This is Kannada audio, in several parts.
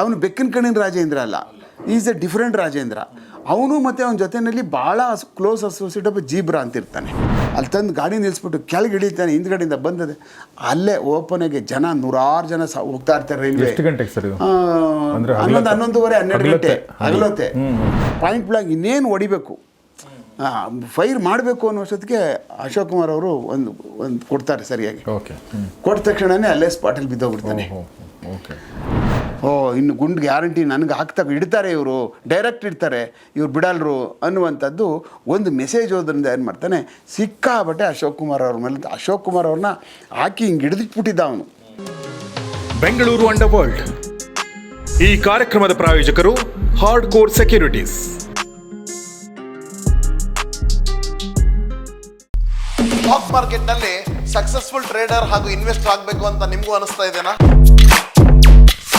ಅವನು ಬೆಕ್ಕಿನ ಕಣ್ಣಿನ ರಾಜೇಂದ್ರ ಅಲ್ಲ. Is a different Rajendra. ಅವನು ಮತ್ತು ಅವನ ಜೊತೆಯಲ್ಲಿ ಭಾಳ ಕ್ಲೋಸ್ ಅಸೋಸಿಯೇಟ್ ಆಫ್ ಜೀಬ್ರಾ ಅಂತ ಇರ್ತಾನೆ ಅಲ್ಲಿ ತಂದು ಗಾಡಿ ನಿಲ್ಲಿಸ್ಬಿಟ್ಟು ಕೆಳಗೆ ಇಳಿತಾನೆ ಹಿಂದ್ಗಡೆಯಿಂದ ಬಂದದೆ. ಅಲ್ಲೇ ಓಪನಿಗೆ ಜನ ನೂರಾರು ಜನ ಹೋಗ್ತಾ ಇರ್ತಾರೆ ರೈಲ್ವೆ. ಹನ್ನೊಂದು? ಹನ್ನೊಂದುವರೆ ಹನ್ನೆರಡು ಗಂಟೆ ಹಗಲೊತ್ತೆ? ಪಾಯಿಂಟ್ ಬ್ಲಾಕ್ ಇನ್ನೇನು ಹೊಡಿಬೇಕು? ಫೈರ್ ಮಾಡಬೇಕು ಅನ್ನೋ ಅಷ್ಟೊತ್ತಿಗೆ ಅಶೋಕ್ ಕುಮಾರ್ ಅವರು ಒಂದು ಒಂದು ಕೊಡ್ತಾರೆ ಸರಿಯಾಗಿ. ಓಕೆ ಕೊಟ್ಟ ತಕ್ಷಣನೇ ಅಲ್ಲೇ ಸ್ಪಾಟಲ್ಲಿ ಬಿದ್ದೋಗ್ಬಿಡ್ತಾನೆ. ಓಕೆ. ಓ ಇನ್ನು ಗುಂಡು ಗ್ಯಾರಂಟಿ ನನಗೆ ಹಾಕ್ತಾ ಇಡ್ತಾರೆ ಇವರು. ಡೈರೆಕ್ಟ್ ಇಡ್ತಾರೆ. ಇವ್ರು ಬಿಡಲ್ರು ಅನ್ನುವಂಥದ್ದು ಒಂದು ಮೆಸೇಜ್ ಹೋದ್ರಿಂದ ಏನು ಮಾಡ್ತಾನೆ ಸಿಕ್ಕಾಬಟ್ಟೆ ಅಶೋಕ್ ಕುಮಾರ್ ಅವ್ರ ಮೇಲೆ ಅಶೋಕ್ ಕುಮಾರ್ ಅವ್ರನ್ನ ಹಾಕಿ ಹಿಂಗೆ ಹಿಡಿದಿಟ್ಬಿಟ್ಟಿದ್ದ ಅವನು. Bengaluru under world. ಈ ಕಾರ್ಯಕ್ರಮದ ಪ್ರಾಯೋಜಕರು ಹಾರ್ಡ್ ಕೋರ್ ಸೆಕ್ಯೂರಿಟೀಸ್ ಸ್ಟಾಕ್ ಮಾರ್ಕೆಟ್ನಲ್ಲಿ ಸಕ್ಸಸ್ಫುಲ್ ಟ್ರೇಡರ್ ಹಾಗೂ ಇನ್ವೆಸ್ಟರ್ ಆಗಬೇಕು ಅಂತ ನಿಮಗೂ ಅನಿಸ್ತಾ ಇದೆನಾ?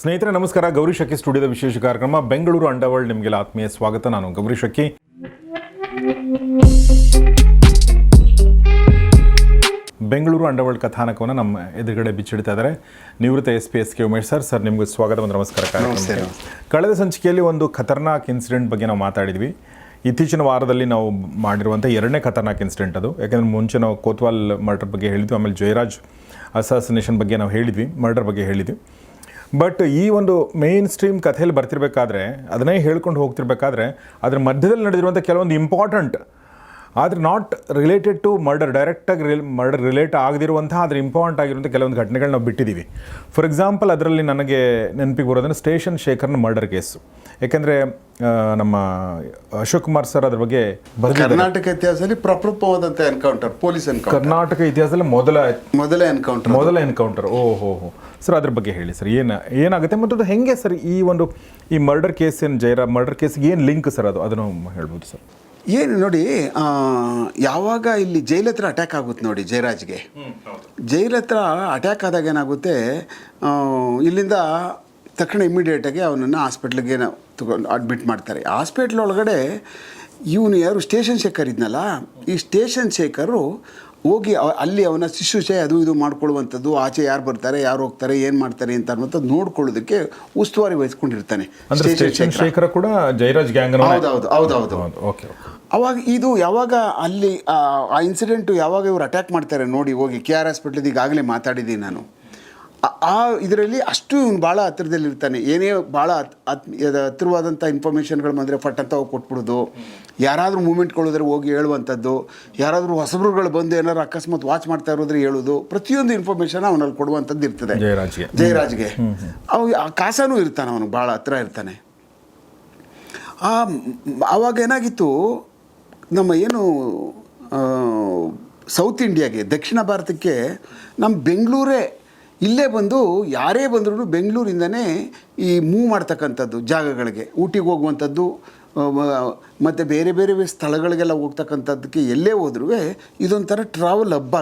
ಸ್ನೇಹಿತರೆ ನಮಸ್ಕಾರ. ಗೌರಿ ಶಕ್ಕಿ ಸ್ಟುಡಿಯೋದ ವಿಶೇಷ ಕಾರ್ಯಕ್ರಮ. ಬೆಂಗಳೂರು ಅಂಡರ್ವರ್ಲ್ಡ್ ನಿಮಗೆಲ್ಲ ಆತ್ಮೀಯ ಸ್ವಾಗತ. ನಾನು ಗೌರಿ ಶಕ್ಕಿ ಬೆಂಗಳೂರು ಅಂಡರ್ವರ್ಲ್ಡ್ ಕಥಾನಕವನ್ನು ನಮ್ಮ ಎದುರುಗಡೆ ಬಿಚ್ಚಿಡ್ತಾ ಇದ್ದಾರೆ. ನಿವೃತ್ತ S P S K Umesh sir sir ನಿಮಗೆ ಸ್ವಾಗತ. ಒಂದು ನಮಸ್ಕಾರ ಕಳೆದ ಸಂಚಿಕೆಯಲ್ಲಿ ಒಂದು ಖತರ್ನಾಕ್ ಇನ್ಸಿಡೆಂಟ್ ಬಗ್ಗೆ ನಾವು ಮಾತಾಡಿದ್ವಿ. ಇತ್ತೀಚಿನ ವಾರದಲ್ಲಿ ನಾವು ಮಾಡಿರುವಂಥ ಎರಡನೇ ಖತರ್ನಾಕ್ ಇನ್ಸಿಡೆಂಟ್ ಅದು. ಯಾಕೆಂದರೆ ಮುಂಚೆ ನಾವು ಕೋತ್ವಾಲ್ ಮರ್ಡರ್ ಬಗ್ಗೆ ಹೇಳಿದ್ವಿ. ಆಮೇಲೆ ಜಯರಾಜ್ ಅಸಾಸಿನೇಷನ್ ಬಗ್ಗೆ ನಾವು ಹೇಳಿದ್ವಿ. ಮರ್ಡರ್ ಬಗ್ಗೆ ಹೇಳಿದ್ವಿ. ಬಟ್ ಈ ಒಂದು ಮೇನ್ ಸ್ಟ್ರೀಮ್ ಕಥೆಯಲ್ಲಿ ಬರ್ತಿರ್ಬೇಕಾದ್ರೆ, ಅದನ್ನೇ ಹೇಳ್ಕೊಂಡು ಹೋಗ್ತಿರ್ಬೇಕಾದ್ರೆ, ಅದ್ರ ಮಧ್ಯದಲ್ಲಿ ನಡೆದಿರುವಂಥ ಕೆಲವೊಂದು ಇಂಪಾರ್ಟೆಂಟ್ ಆದರೆ ನಾಟ್ ರಿಲೇಟೆಡ್ ಟು ಮರ್ಡರ್ ಡೈರೆಕ್ಟಾಗಿ ರಿಲ್ ಮರ್ಡರ್ ರಿಲೇಟ್ ಆಗದಿರುವಂಥ ಆದರೆ ಇಂಪಾರ್ಟೆಂಟ್ ಆಗಿರುವಂಥ ಕೆಲವೊಂದು ಘಟನೆಗಳು ನಾವು ಬಿಟ್ಟಿದ್ದೀವಿ ಫಾರ್ ಎಕ್ಸಾಂಪಲ್ ಅದರಲ್ಲಿ ನನಗೆ ನೆನಪಿಗೆ ಬರೋದಂದ್ರೆ ಸ್ಟೇಷನ್ ಶೇಖರ್ನ ಮರ್ಡರ್ ಕೇಸು ಯಾಕೆಂದರೆ ನಮ್ಮ ಅಶೋಕ್ ಕುಮಾರ್ ಸರ್ ಅದ್ರ ಬಗ್ಗೆ ಕರ್ನಾಟಕ ಇತಿಹಾಸದಲ್ಲಿ ಪ್ರಪ್ರಥಮವಾದಂಥ ಎನ್ಕೌಂಟರ್ ಪೊಲೀಸ್ ಎನ್ಕೌಂಟರ್ ಕರ್ನಾಟಕ ಇತಿಹಾಸದಲ್ಲಿ ಮೊದಲ ಮೊದಲ ಎನ್ಕೌಂಟರ್ ಮೊದಲ ಎನ್ಕೌಂಟರ್ ಓ ಹೋ ಹೋ. ಸರ್ ಅದ್ರ ಬಗ್ಗೆ ಹೇಳಿ ಸರ್ ಏನು ಏನಾಗುತ್ತೆ ಮತ್ತು ಅದು ಹೆಂಗೆ ಸರ್ ಈ ಒಂದು ಈ ಮರ್ಡರ್ ಕೇಸ್ ಏನು ಜೈರಾ ಮರ್ಡರ್ ಕೇಸ್ಗೆ ಏನು ಲಿಂಕ್ ಸರ್ ಅದು? ಅದನ್ನು ಹೇಳ್ಬೋದು ಸರ್ ಏನು ನೋಡಿ ಯಾವಾಗ ಇಲ್ಲಿ ಜೈಲ್ ಹತ್ರ ಅಟ್ಯಾಕ್ ಆಗುತ್ತೆ ನೋಡಿ ಜಯರಾಜ್ಗೆ. ಜೈಲ್ ಹತ್ರ ಅಟ್ಯಾಕ್ ಆದಾಗ ಏನಾಗುತ್ತೆ ಇಲ್ಲಿಂದ ತಕ್ಷಣ ಇಮ್ಮಿಡಿಯೇಟಾಗಿ ಅವನನ್ನು ಹಾಸ್ಪಿಟ್ಲಿಗೆ ತಗೊಂಡು ಅಡ್ಮಿಟ್ ಮಾಡ್ತಾರೆ. ಹಾಸ್ಪಿಟ್ಲ್ ಒಳಗಡೆ ಇವನು ಯಾರು ಸ್ಟೇಷನ್ ಶೇಖರ್ ಇದ್ನಲ್ಲ ಈ ಸ್ಟೇಷನ್ ಶೇಖರು ಹೋಗಿ ಅಲ್ಲಿ ಅವನ ಶುಶ್ರೂಷೆ ಅದು ಇದು ಮಾಡ್ಕೊಳ್ಳುವಂಥದ್ದು ಆಚೆ ಯಾರು ಬರ್ತಾರೆ ಯಾರು ಹೋಗ್ತಾರೆ ಏನು ಮಾಡ್ತಾರೆ ಅಂತ ಅನ್ನೋದು ನೋಡ್ಕೊಳ್ಳೋದಕ್ಕೆ ಉಸ್ತುವಾರಿ ವಹಿಸ್ಕೊಂಡಿರ್ತಾನೆ ಶೇಖರ. ಕೂಡ ಜಯರಾಜ್ ಗ್ಯಾಂಗ್ ಹೌದೌದು ಹೌದೌದು. ಓಕೆ ಅವಾಗ ಇದು ಯಾವಾಗ ಅಲ್ಲಿ ಆ ಆ ಇನ್ಸಿಡೆಂಟು ಯಾವಾಗ ಇವ್ರು ಅಟ್ಯಾಕ್ ಮಾಡ್ತಾರೆ ನೋಡಿ ಹೋಗಿ ಕೆ ಆರ್ ಹಾಸ್ಪಿಟ್ಲಿದ್ದು ಈಗಾಗಲೇ ಮಾತಾಡಿದ್ದೀನಿ ನಾನು. ಆ- ಇದರಲ್ಲಿ ಅಷ್ಟು ಇವನು ಭಾಳ ಹತ್ತಿರದಲ್ಲಿರ್ತಾನೆ. ಏನೇ ಭಾಳ ಹತ್ತಿರವಾದಂಥ ಇನ್ಫಾರ್ಮೇಷನ್ಗಳು ಬಂದರೆ ಫಟ್ ಅಂತ ಹೋಗಿ ಕೊಟ್ಬಿಡೋದು. ಯಾರಾದರೂ ಮೂಮೆಂಟ್ಗಳಿದ್ರೆ ಹೋಗಿ ಹೇಳುವಂಥದ್ದು. ಯಾರಾದರೂ ಹೊಸಬ್ರುಗಳು ಬಂದು ಏನಾದ್ರು ಅಕಸ್ಮಾತ್ ವಾಚ್ ಮಾಡ್ತಾ ಇರೋದ್ರೆ ಹೇಳೋದು. ಪ್ರತಿಯೊಂದು ಇನ್ಫಾರ್ಮೇಷನ್ ಅವನಲ್ಲಿ ಕೊಡುವಂಥದ್ದು ಇರ್ತದೆ. ಜಯರಾಜ್ಗೆ. ಜಯರಾಜ್ಗೆ. ಅವ ಆ ಕಾಸನೂ ಇರ್ತಾನೆ ಅವನು ಭಾಳ ಹತ್ತಿರ ಇರ್ತಾನೆ. ಆವಾಗ ಏನಾಗಿತ್ತು ನಮ್ಮ ಏನು ಸೌತ್ ಇಂಡಿಯಾಗೆ ದಕ್ಷಿಣ ಭಾರತಕ್ಕೆ ನಮ್ಮ ಬೆಂಗಳೂರೇ ಇಲ್ಲೇ ಬಂದು ಯಾರೇ ಬಂದರೂ ಬೆಂಗಳೂರಿಂದನೇ ಈ ಮೂವ್ ಮಾಡ್ತಕ್ಕಂಥದ್ದು ಜಾಗಗಳಿಗೆ ಊಟಿಗೆ ಹೋಗುವಂಥದ್ದು ಮತ್ತು ಬೇರೆ ಬೇರೆ ಸ್ಥಳಗಳಿಗೆಲ್ಲ ಹೋಗ್ತಕ್ಕಂಥದ್ದಕ್ಕೆ ಎಲ್ಲೇ ಹೋದ್ರೂ ಇದೊಂಥರ ಟ್ರಾವೆಲ್ ಹಬ್ಬ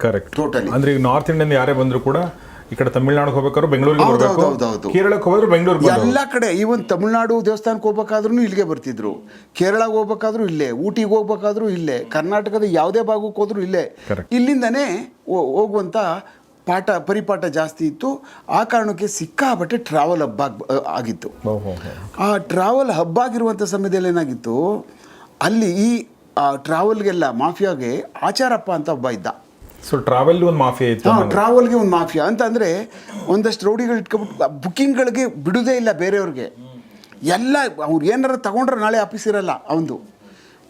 ಕರೆಕ್ಟ್ ಟೋಟಲಿ ಅಂದರೆ ಈಗ ನಾರ್ತ್ ಇಂಡಿಯನ್ ಯಾರೇ ಬಂದರೂ ಕೂಡ ಈ ಕಡೆ ತಮಿಳ್ನಾಡಿಗೆ ಹೋಗ್ಬೇಕಾದ್ರು ಬೆಂಗಳೂರಿಗೆ ಬರಬೇಕು ಹೌದು, ಹೌದು. ಕೇರಳಕ್ಕೆ ಹೋದ್ರೆ ಬೆಂಗಳೂರಿಗೆ ಎಲ್ಲ ಕಡೆ ಈವನ್ ತಮಿಳ್ನಾಡು ದೇವಸ್ಥಾನಕ್ಕೆ ಹೋಗ್ಬೇಕಾದ್ರೂ ಇಲ್ಲಿಗೆ ಬರ್ತಿದ್ರು. ಕೇರಳಕ್ಕೆ ಹೋಗ್ಬೇಕಾದ್ರೂ ಇಲ್ಲೇ ಊಟಿಗೆ ಹೋಗ್ಬೇಕಾದ್ರೂ ಇಲ್ಲೇ ಕರ್ನಾಟಕದ ಯಾವುದೇ ಭಾಗಕ್ಕೆ ಹೋದ್ರೂ ಇಲ್ಲೇ. ಇಲ್ಲಿಂದನೇ ಹೋಗುವಂಥ ಪಾಠ ಪರಿಪಾಠ ಜಾಸ್ತಿ ಇತ್ತು. ಆ ಕಾರಣಕ್ಕೆ ಸಿಕ್ಕಾಬಟ್ಟೆ ಟ್ರಾವೆಲ್ ಹಬ್ ಆಗ್- ಆಗಿತ್ತು. ಆ ಟ್ರಾವೆಲ್ ಹಬ್ ಆಗಿರುವಂಥ ಸಮಯದಲ್ಲಿ ಏನಾಗಿತ್ತು? ಅಲ್ಲಿ ಈ ಟ್ರಾವೆಲ್ಗೆಲ್ಲ ಮಾಫಿಯಾಗೆ ಆಚಾರಪ್ಪ ಅಂತ ಒಬ್ಬ ಇದ್ದ. ಸೊ ಟ್ರಾವೆಲ್ ಒಂದು ಮಾಫಿಯಾ ಇತ್ತು ಹಾಂ ಟ್ರಾವೆಲ್ಗೆ ಒಂದು ಮಾಫಿಯಾ. ಅಂತಂದರೆ ಒಂದಷ್ಟು ರೌಡಿಗಳು ಇಟ್ಕೊಬಿಟ್ಟು ಬುಕ್ಕಿಂಗ್ಗಳಿಗೆ ಬಿಡುವುದೇ ಇಲ್ಲ ಬೇರೆಯವ್ರಿಗೆ. ಎಲ್ಲ ಅವ್ರು ಏನಾರು ತಗೊಂಡ್ರೆ ನಾಳೆ ಆಫೀಸ್ ಇರಲ್ಲ ಅವನು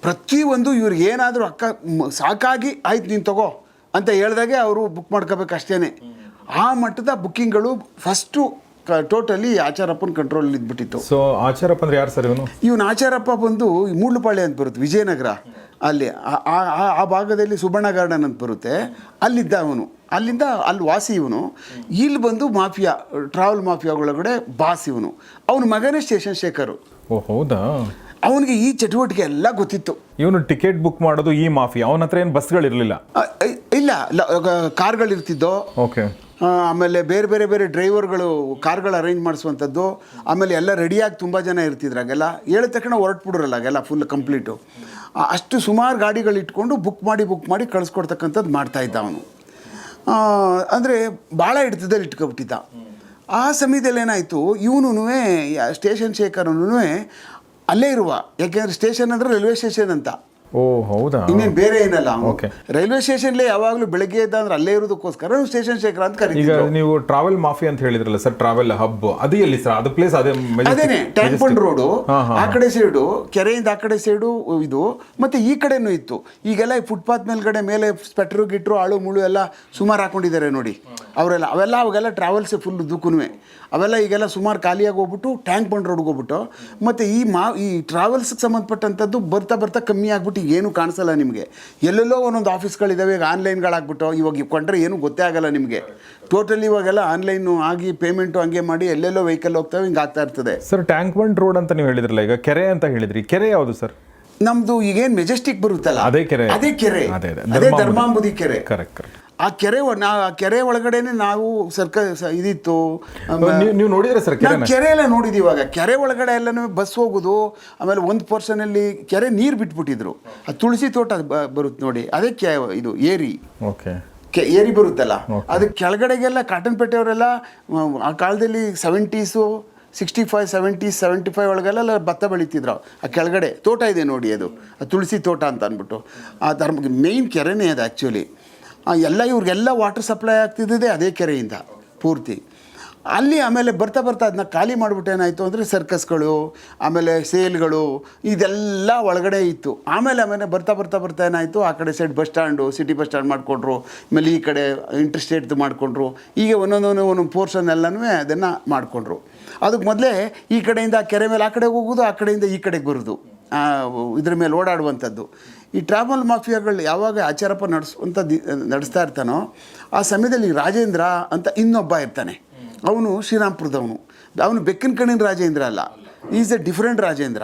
ಪ್ರತಿಯೊಂದು ಇವ್ರಿಗೆ ಏನಾದರೂ ಅಕ್ಕ ಸಾಕಾಗಿ ಆಯ್ತು ನೀನು ತಗೋ. ಅಂತ ಹೇಳಿದಾಗೆ ಅವರು ಬುಕ್ ಮಾಡ್ಕೋಬೇಕು ಅಷ್ಟೇ ಆ ಮಟ್ಟದ ಬುಕ್ಕಿಂಗ್ಗಳು ಫಸ್ಟು ಕ ಟೋಟಲಿ ಆಚಾರಪ್ಪನ ಕಂಟ್ರೋಲ್ ಇದ್ಬಿಟ್ಟಿತ್ತು. ಸೊ ಆಚಾರಪ್ಪ ಅಂದ್ರೆ ಯಾರು ಸರ್ ಇವನು? ಇವನು ಆಚಾರಪ್ಪ ಬಂದು ಮೂಡ್ಲುಪಾಳ್ಯ ಅಂತ ಬರುತ್ತೆ ವಿಜಯನಗರ. ಅಲ್ಲಿ ಆ- ಆ ಆ- ಆ ಭಾಗದಲ್ಲಿ ಸುಬರ್ಣ ಗಾರ್ಡನ್ ಅಂತ ಬರುತ್ತೆ. ಅಲ್ಲಿದ್ದ ಅವನು. ಅಲ್ಲಿಂದ ಅಲ್ಲಿ ವಾಸಿ ಇವನು. ಇಲ್ಲಿ ಬಂದು ಮಾಫಿಯಾ ಟ್ರಾವೆಲ್ ಮಾಫಿಯಾ ಒಳಗಡೆ ಬಾಸ್ ಇವನು. ಅವನ ಮಗನೇ ಸ್ಟೇಷನ್ ಶೇಖರು. ಓ ಹೌದಾ? ಅವನಿಗೆ ಈ ಚಟುವಟಿಕೆ ಎಲ್ಲ ಗೊತ್ತಿತ್ತು. ಇವನು ಟಿಕೆಟ್ ಬುಕ್ ಮಾಡೋದು ಈ ಮಾಫಿಯಾ. ಅವನ ಹತ್ರ ಏನು ಬಸ್ಗಳಿರಲಿಲ್ಲ? ಆ, ಕಾರ್ಗಳಿರ್ತಿದ್ದೋ ಓಕೆ. ಆಮೇಲೆ ಬೇರೆ ಬೇರೆ ಬೇರೆ ಡ್ರೈವರ್ಗಳು ಕಾರ್ಗಳು ಅರೇಂಜ್ ಮಾಡಿಸುವಂಥದ್ದು ಆಮೇಲೆ ಎಲ್ಲ ರೆಡಿಯಾಗಿ ತುಂಬ ಜನ ಇರ್ತಿದ್ರು ಆಗೆಲ್ಲ ಹೇಳಿದ ತಕ್ಷಣ ಹೊರಟ್ಬಿಡ್ರಲ್ಲ ಹಾಗೆಲ್ಲ ಫುಲ್ ಕಂಪ್ಲೀಟು ಅಷ್ಟು ಸುಮಾರು ಗಾಡಿಗಳು ಇಟ್ಕೊಂಡು ಬುಕ್ ಮಾಡಿ ಬುಕ್ ಮಾಡಿ ಕಳಿಸ್ಕೊಡ್ತಕ್ಕಂಥದ್ದು ಮಾಡ್ತಾ ಇದ್ದ ಅವನು. ಅಂದರೆ ಭಾಳ ಹಿಡ್ತದಲ್ಲಿ ಇಟ್ಕೊಬಿಟ್ಟಿದ್ದ. ಆ ಸಮಯದಲ್ಲಿ ಏನಾಯಿತು ಇವನು ಸ್ಟೇಷನ್ ಶೇಖರನು ಅಲ್ಲೇ ಇರುವ ಯಾಕೆಂದರೆ ಸ್ಟೇಷನ್ ಅಂದರೆ ರೈಲ್ವೆ ಸ್ಟೇಷನ್ ಅಂತ. ಓ ಹೌದಾ? ಇನ್ನೇನು ಬೇರೆ ಏನಲ್ಲ ಓಕೆ. ರೈಲ್ವೆ ಸ್ಟೇಷನ್ಲೇ ಯಾವಾಗಲೂ ಬೆಳಗ್ಗೆ ಎದ್ದ ಅಂದ್ರೆ ಅಲ್ಲೇ ಇರೋದಕ್ಕೋಸ್ಕರ ಸ್ಟೇಷನ್ ಶೇಖರ ಅಂತ ಈಗ ನೀವು ಟ್ರಾವೆಲ್ ಮಾಫಿ ಅಂತ ಹೇಳಿದ್ರಲ್ಲ ಸರ್ ಟ್ರಾವೆಲ್ ಹಬ್ ಅದು ಎಲ್ಲಿ ಸರ್ ಅದು ಪ್ಲೇಸ್ ಅದೇ Majestic- ಅದೇನೆ. ರೋಡು ಹಾ, ಹಾ, ಆ ಕಡೆ ಸೈಡು ಕೆರೆಯಿಂದ ಆ ಕಡೆ ಸೈಡು ಇದು ಮತ್ತೆ ಈ ಕಡೆನೂ ಇತ್ತು. ಈಗೆಲ್ಲ ಈ ಫುಟ್ಪಾತ್ ಮೇಲ್ಗಡೆ ಮೇಲೆ ಸ್ಪೆಟ್ರು ಗಿಟ್ರು ಆಳು ಮುಳು ಎಲ್ಲ ಸುಮಾರು ಹಾಕೊಂಡಿದ್ದಾರೆ ನೋಡಿ. ಅವರೆಲ್ಲ ಅವೆಲ್ಲ ಅವಾಗೆಲ್ಲ ಟ್ರಾವೆಲ್ಸ್ ಫುಲ್ ದುಕ್ಕುನುವೆ. ಅವೆಲ್ಲ ಈಗೆಲ್ಲ ಸುಮಾರು ಖಾಲಿಯಾಗಿ ಹೋಗ್ಬಿಟ್ಟು ಟ್ಯಾಂಕ್ ಬಂಡ್ ರೋಡ್ಗೆ ಹೋಗ್ಬಿಟ್ಟು ಮತ್ತು ಈ ಮಾ ಈ ಟ್ರಾವೆಲ್ಸ್ಗೆ ಸಂಬಂಧಪಟ್ಟಂಥದ್ದು ಬರ್ತಾ ಬರ್ತಾ ಕಮ್ಮಿ ಆಗ್ಬಿಟ್ಟು ಏನೂ ಕಾಣಿಸಲ್ಲ ನಿಮಗೆ. ಎಲ್ಲೆಲ್ಲೋ ಒಂದೊಂದು ಆಫೀಸ್ಗಳಿದ್ದಾವೆ ಈಗ ಆನ್ಲೈನ್ಗಳಾಗ್ಬಿಟ್ಟು ಇವಾಗ ಕೊಂಡ್ರೆ ಏನೂ ಗೊತ್ತೇ ಆಗಲ್ಲ ನಿಮಗೆ. ಟೋಟಲಿ ಇವಾಗೆಲ್ಲ ಆನ್ಲೈನು ಆಗಿ ಪೇಮೆಂಟು ಹಂಗೆ ಮಾಡಿ ಎಲ್ಲೆಲ್ಲೋ ವೆಹಿಕಲ್ ಹೋಗ್ತಾವೆ ಹಿಂಗೆ ಆಗ್ತಾ ಇರ್ತದೆ. ಸರ್ ಟ್ಯಾಂಕ್ ಬಂಡ್ ರೋಡ್ ಅಂತ ನೀವು ಹೇಳಿದ್ರಲ್ಲ ಈಗ ಕೆರೆ ಅಂತ ಹೇಳಿದ್ರಿ. ಕೆರೆ ಯಾವುದು ಸರ್? ನಮ್ದು ಈಗೇನ್ ಮೆಜೆಸ್ಟಿಕ್ ಬರುತ್ತಲ್ಲ. ಅದೇ ಕೆರೆ. ಅದೇ ಕೆರೆ. ಅದೇ. ಧರ್ಮಾಂಬುದಿ. ಕೆರೆ. ಕರೆಕ್ಟ್ ಕರೆಕ್ಟ್ ಆ ಕೆರೆ ನಾ ಆ ಕೆರೆ ಒಳಗಡೆನೆ ನಾವು ಸರ್ಕ ಇದಿತ್ತು. ನೀವು ನೋಡಿದ್ರೆ ಸರ್ ಕೆರೆ ಎಲ್ಲ ನೋಡಿದ್ವಿ ಇವಾಗ. ಕೆರೆ ಒಳಗಡೆ ಎಲ್ಲನೂ ಬಸ್ ಹೋಗೋದು ಆಮೇಲೆ ಒಂದು ಪೋರ್ಷನಲ್ಲಿ ಕೆರೆ ನೀರು ಬಿಟ್ಬಿಟ್ಟಿದ್ರು. ಆ ತುಳಸಿ ತೋಟ ಬರುತ್ತೆ ನೋಡಿ ಅದೇ ಕೆ ಇದು ಏರಿ. ಓಕೆ. ಏರಿ ಬರುತ್ತಲ್ಲ ಅದು ಕೆಳಗಡೆಗೆಲ್ಲ ಕಾಟನ್ಪೇಟೆಯವರೆಲ್ಲ ಆ ಕಾಲದಲ್ಲಿ seventies sixty five seventy seventy five ಒಳಗೆಲ್ಲ ಭತ್ತ ಬೆಳೀತಿದ್ರು. ಆ ಕೆಳಗಡೆ ತೋಟ ಇದೆ ನೋಡಿ ಅದು ಆ ತುಳಸಿ ತೋಟ ಅಂತ ಅಂದ್ಬಿಟ್ಟು. ಆ ಧರ್ಮ ಮೇಯ್ನ್ ಕೆರೆನೇ ಅದು ಆ್ಯಕ್ಚುಲಿ ಎಲ್ಲ ಇವ್ರಿಗೆಲ್ಲ ವಾಟರ್ ಸಪ್ಲೈ ಆಗ್ತಿದ್ದಿದೆ ಅದೇ ಕೆರೆಯಿಂದ, ಪೂರ್ತಿ. ಅಲ್ಲಿ ಆಮೇಲೆ ಬರ್ತಾ ಬರ್ತಾ ಅದನ್ನ ಖಾಲಿ ಮಾಡಿಬಿಟ್ಟು ಏನಾಯಿತು ಅಂದರೆ ಸರ್ಕಸ್ಗಳು ಆಮೇಲೆ ಸೇಲ್ಗಳು, ಇದೆಲ್ಲ ಒಳಗಡೆ ಇತ್ತು. ಆಮೇಲೆ ಆಮೇಲೆ ಬರ್ತಾ ಬರ್ತಾ ಬರ್ತಾ ಏನಾಯಿತು, ಆ ಕಡೆ side bus stand city bus stand ಮಾಡಿಕೊಂಡ್ರು, ಆಮೇಲೆ ಈ ಕಡೆ ಇಂಟರ್ಸ್ಟೇಟ್ದು ಮಾಡಿಕೊಂಡ್ರು, ಹೀಗೆ ಒಂದೊಂದೊಂದು ಒಂದೊಂದು ಪೋರ್ಷನ್ ಎಲ್ಲನೂ ಅದನ್ನು ಮಾಡಿಕೊಂಡ್ರು. ಅದಕ್ಕೆ ಮೊದಲೇ ಈ ಕಡೆಯಿಂದ ಕೆರೆ ಮೇಲೆ ಆ ಕಡೆ ಹೋಗೋದು ಆ ಕಡೆಯಿಂದ ಈ ಕಡೆಗೆ ಬರೋದು ಇದ್ರ ಮೇಲೆ ಓಡಾಡುವಂಥದ್ದು. ಈ ಟ್ರಾವೆಲ್ ಮಾಫಿಯಾಗಳು ಯಾವಾಗ ಆಚಾರಪ್ಪ ನಡೆಸುವಂಥ ನಡೆಸ್ತಾ ಇರ್ತಾನೋ, ಆ ಸಮಯದಲ್ಲಿ ರಾಜೇಂದ್ರ ಅಂತ ಇನ್ನೊಬ್ಬ ಇರ್ತಾನೆ. ಅವನು ಶ್ರೀರಾಮ್ಪುರದವನು. ಅವನು ಬೆಕ್ಕಿನ ಕಣ್ಣಿನ ರಾಜೇಂದ್ರ ಅಲ್ಲ. Is a different Rajendra.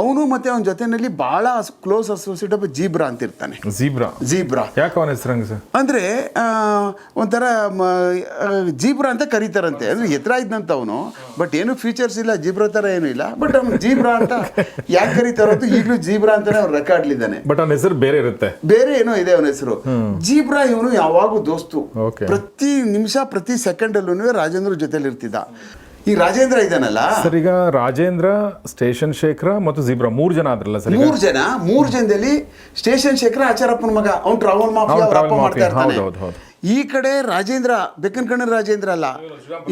ಅವನು ಮತ್ತೆ ಅವನ ಜೊತೆನಲ್ಲಿ ಬಹಳ ಕ್ಲೋಸ್ ಅಸೋಸಿಯೇಟ್ ಒಬ್ಬ ಜೀಬ್ರಾ ಅಂತ ಇರ್ತಾನೆ. ಜೀಬ್ರಾ? ಜೀಬ್ರಾ. ಯಾಕೆ ಅವನ ಹೆಸರಂಗ ಸರ್? ಅಂದರೆ ಒಂಥರ ಜೀಬ್ರಾ ಅಂತ ಕರೀತಾರಂತೆ. ಅಂದ್ರೆ ಎತ್ತರ ಇದ್ದಂತ ಅವನು. ಬಟ್ ಏನು ಫೀಚರ್ಸ್ ಇಲ್ಲ ಜೀಬ್ರಾ ತರ ಏನು ಇಲ್ಲ. ಬಟ್ ಅವ್ನು ಜೀಬ್ರಾ ಅಂತ ಯಾಕೆ ಕರೀತಾರೋ ಈಗಲೂ ಜೀಬ್ರಾ ಅಂತಾನೆ ಅವ್ನು ರೆಕಾರ್ಡ್ಲಿದ್ದಾನೆ ಬಟ್ ಅವನ ಹೆಸರು ಬೇರೆ ಇರುತ್ತೆ. ಬೇರೆ ಏನೋ ಇದೆ ಅವನ ಹೆಸರು. ಜೀಬ್ರಾ ಇವನು ಯಾವಾಗೂ ದೋಸ್ತು. ಪ್ರತಿ ನಿಮಿಷ ಪ್ರತಿ ಸೆಕೆಂಡಲ್ಲೂ ರಾಜೇಂದ್ರ ಜೊತೆಲಿ ಇರ್ತಿದ್ದ ಈ ರಾಜೇಂದ್ರ ಇದ್ದಾನಲ್ಲ? ಸರ್ ಈಗ ರಾಜೇಂದ್ರ ಸ್ಟೇಷನ್ ಶೇಖರ ಮತ್ತು ಜಿಬ್ರಾ ಮೂರು ಜನ ಆದ್ರಲ್ಲ ಸರ್ ಮೂರು ಮೂರ್ ಜನ? ಮೂರ್ ಜನದಲ್ಲಿ ಸ್ಟೇಷನ್ ಶೇಖರ ಆಚಾರಪ್ಪನ ಮಗ ಅವ್ನು ಟ್ರಾವೆಲ್ ಮಾಫಿಯಾ ಅವ್ನು ಅವ್ರ ಅಪ್ಪ ಮಾಡ್ತಾ ಇರ್ತಾನೆ. ಹೌದು, ಹೌದು, ಈ ಕಡೆ ರಾಜೇಂದ್ರ ಬೆಕ್ಕನ ಕಣ್ಣ ರಾಜೇಂದ್ರ ಅಲ್ಲ.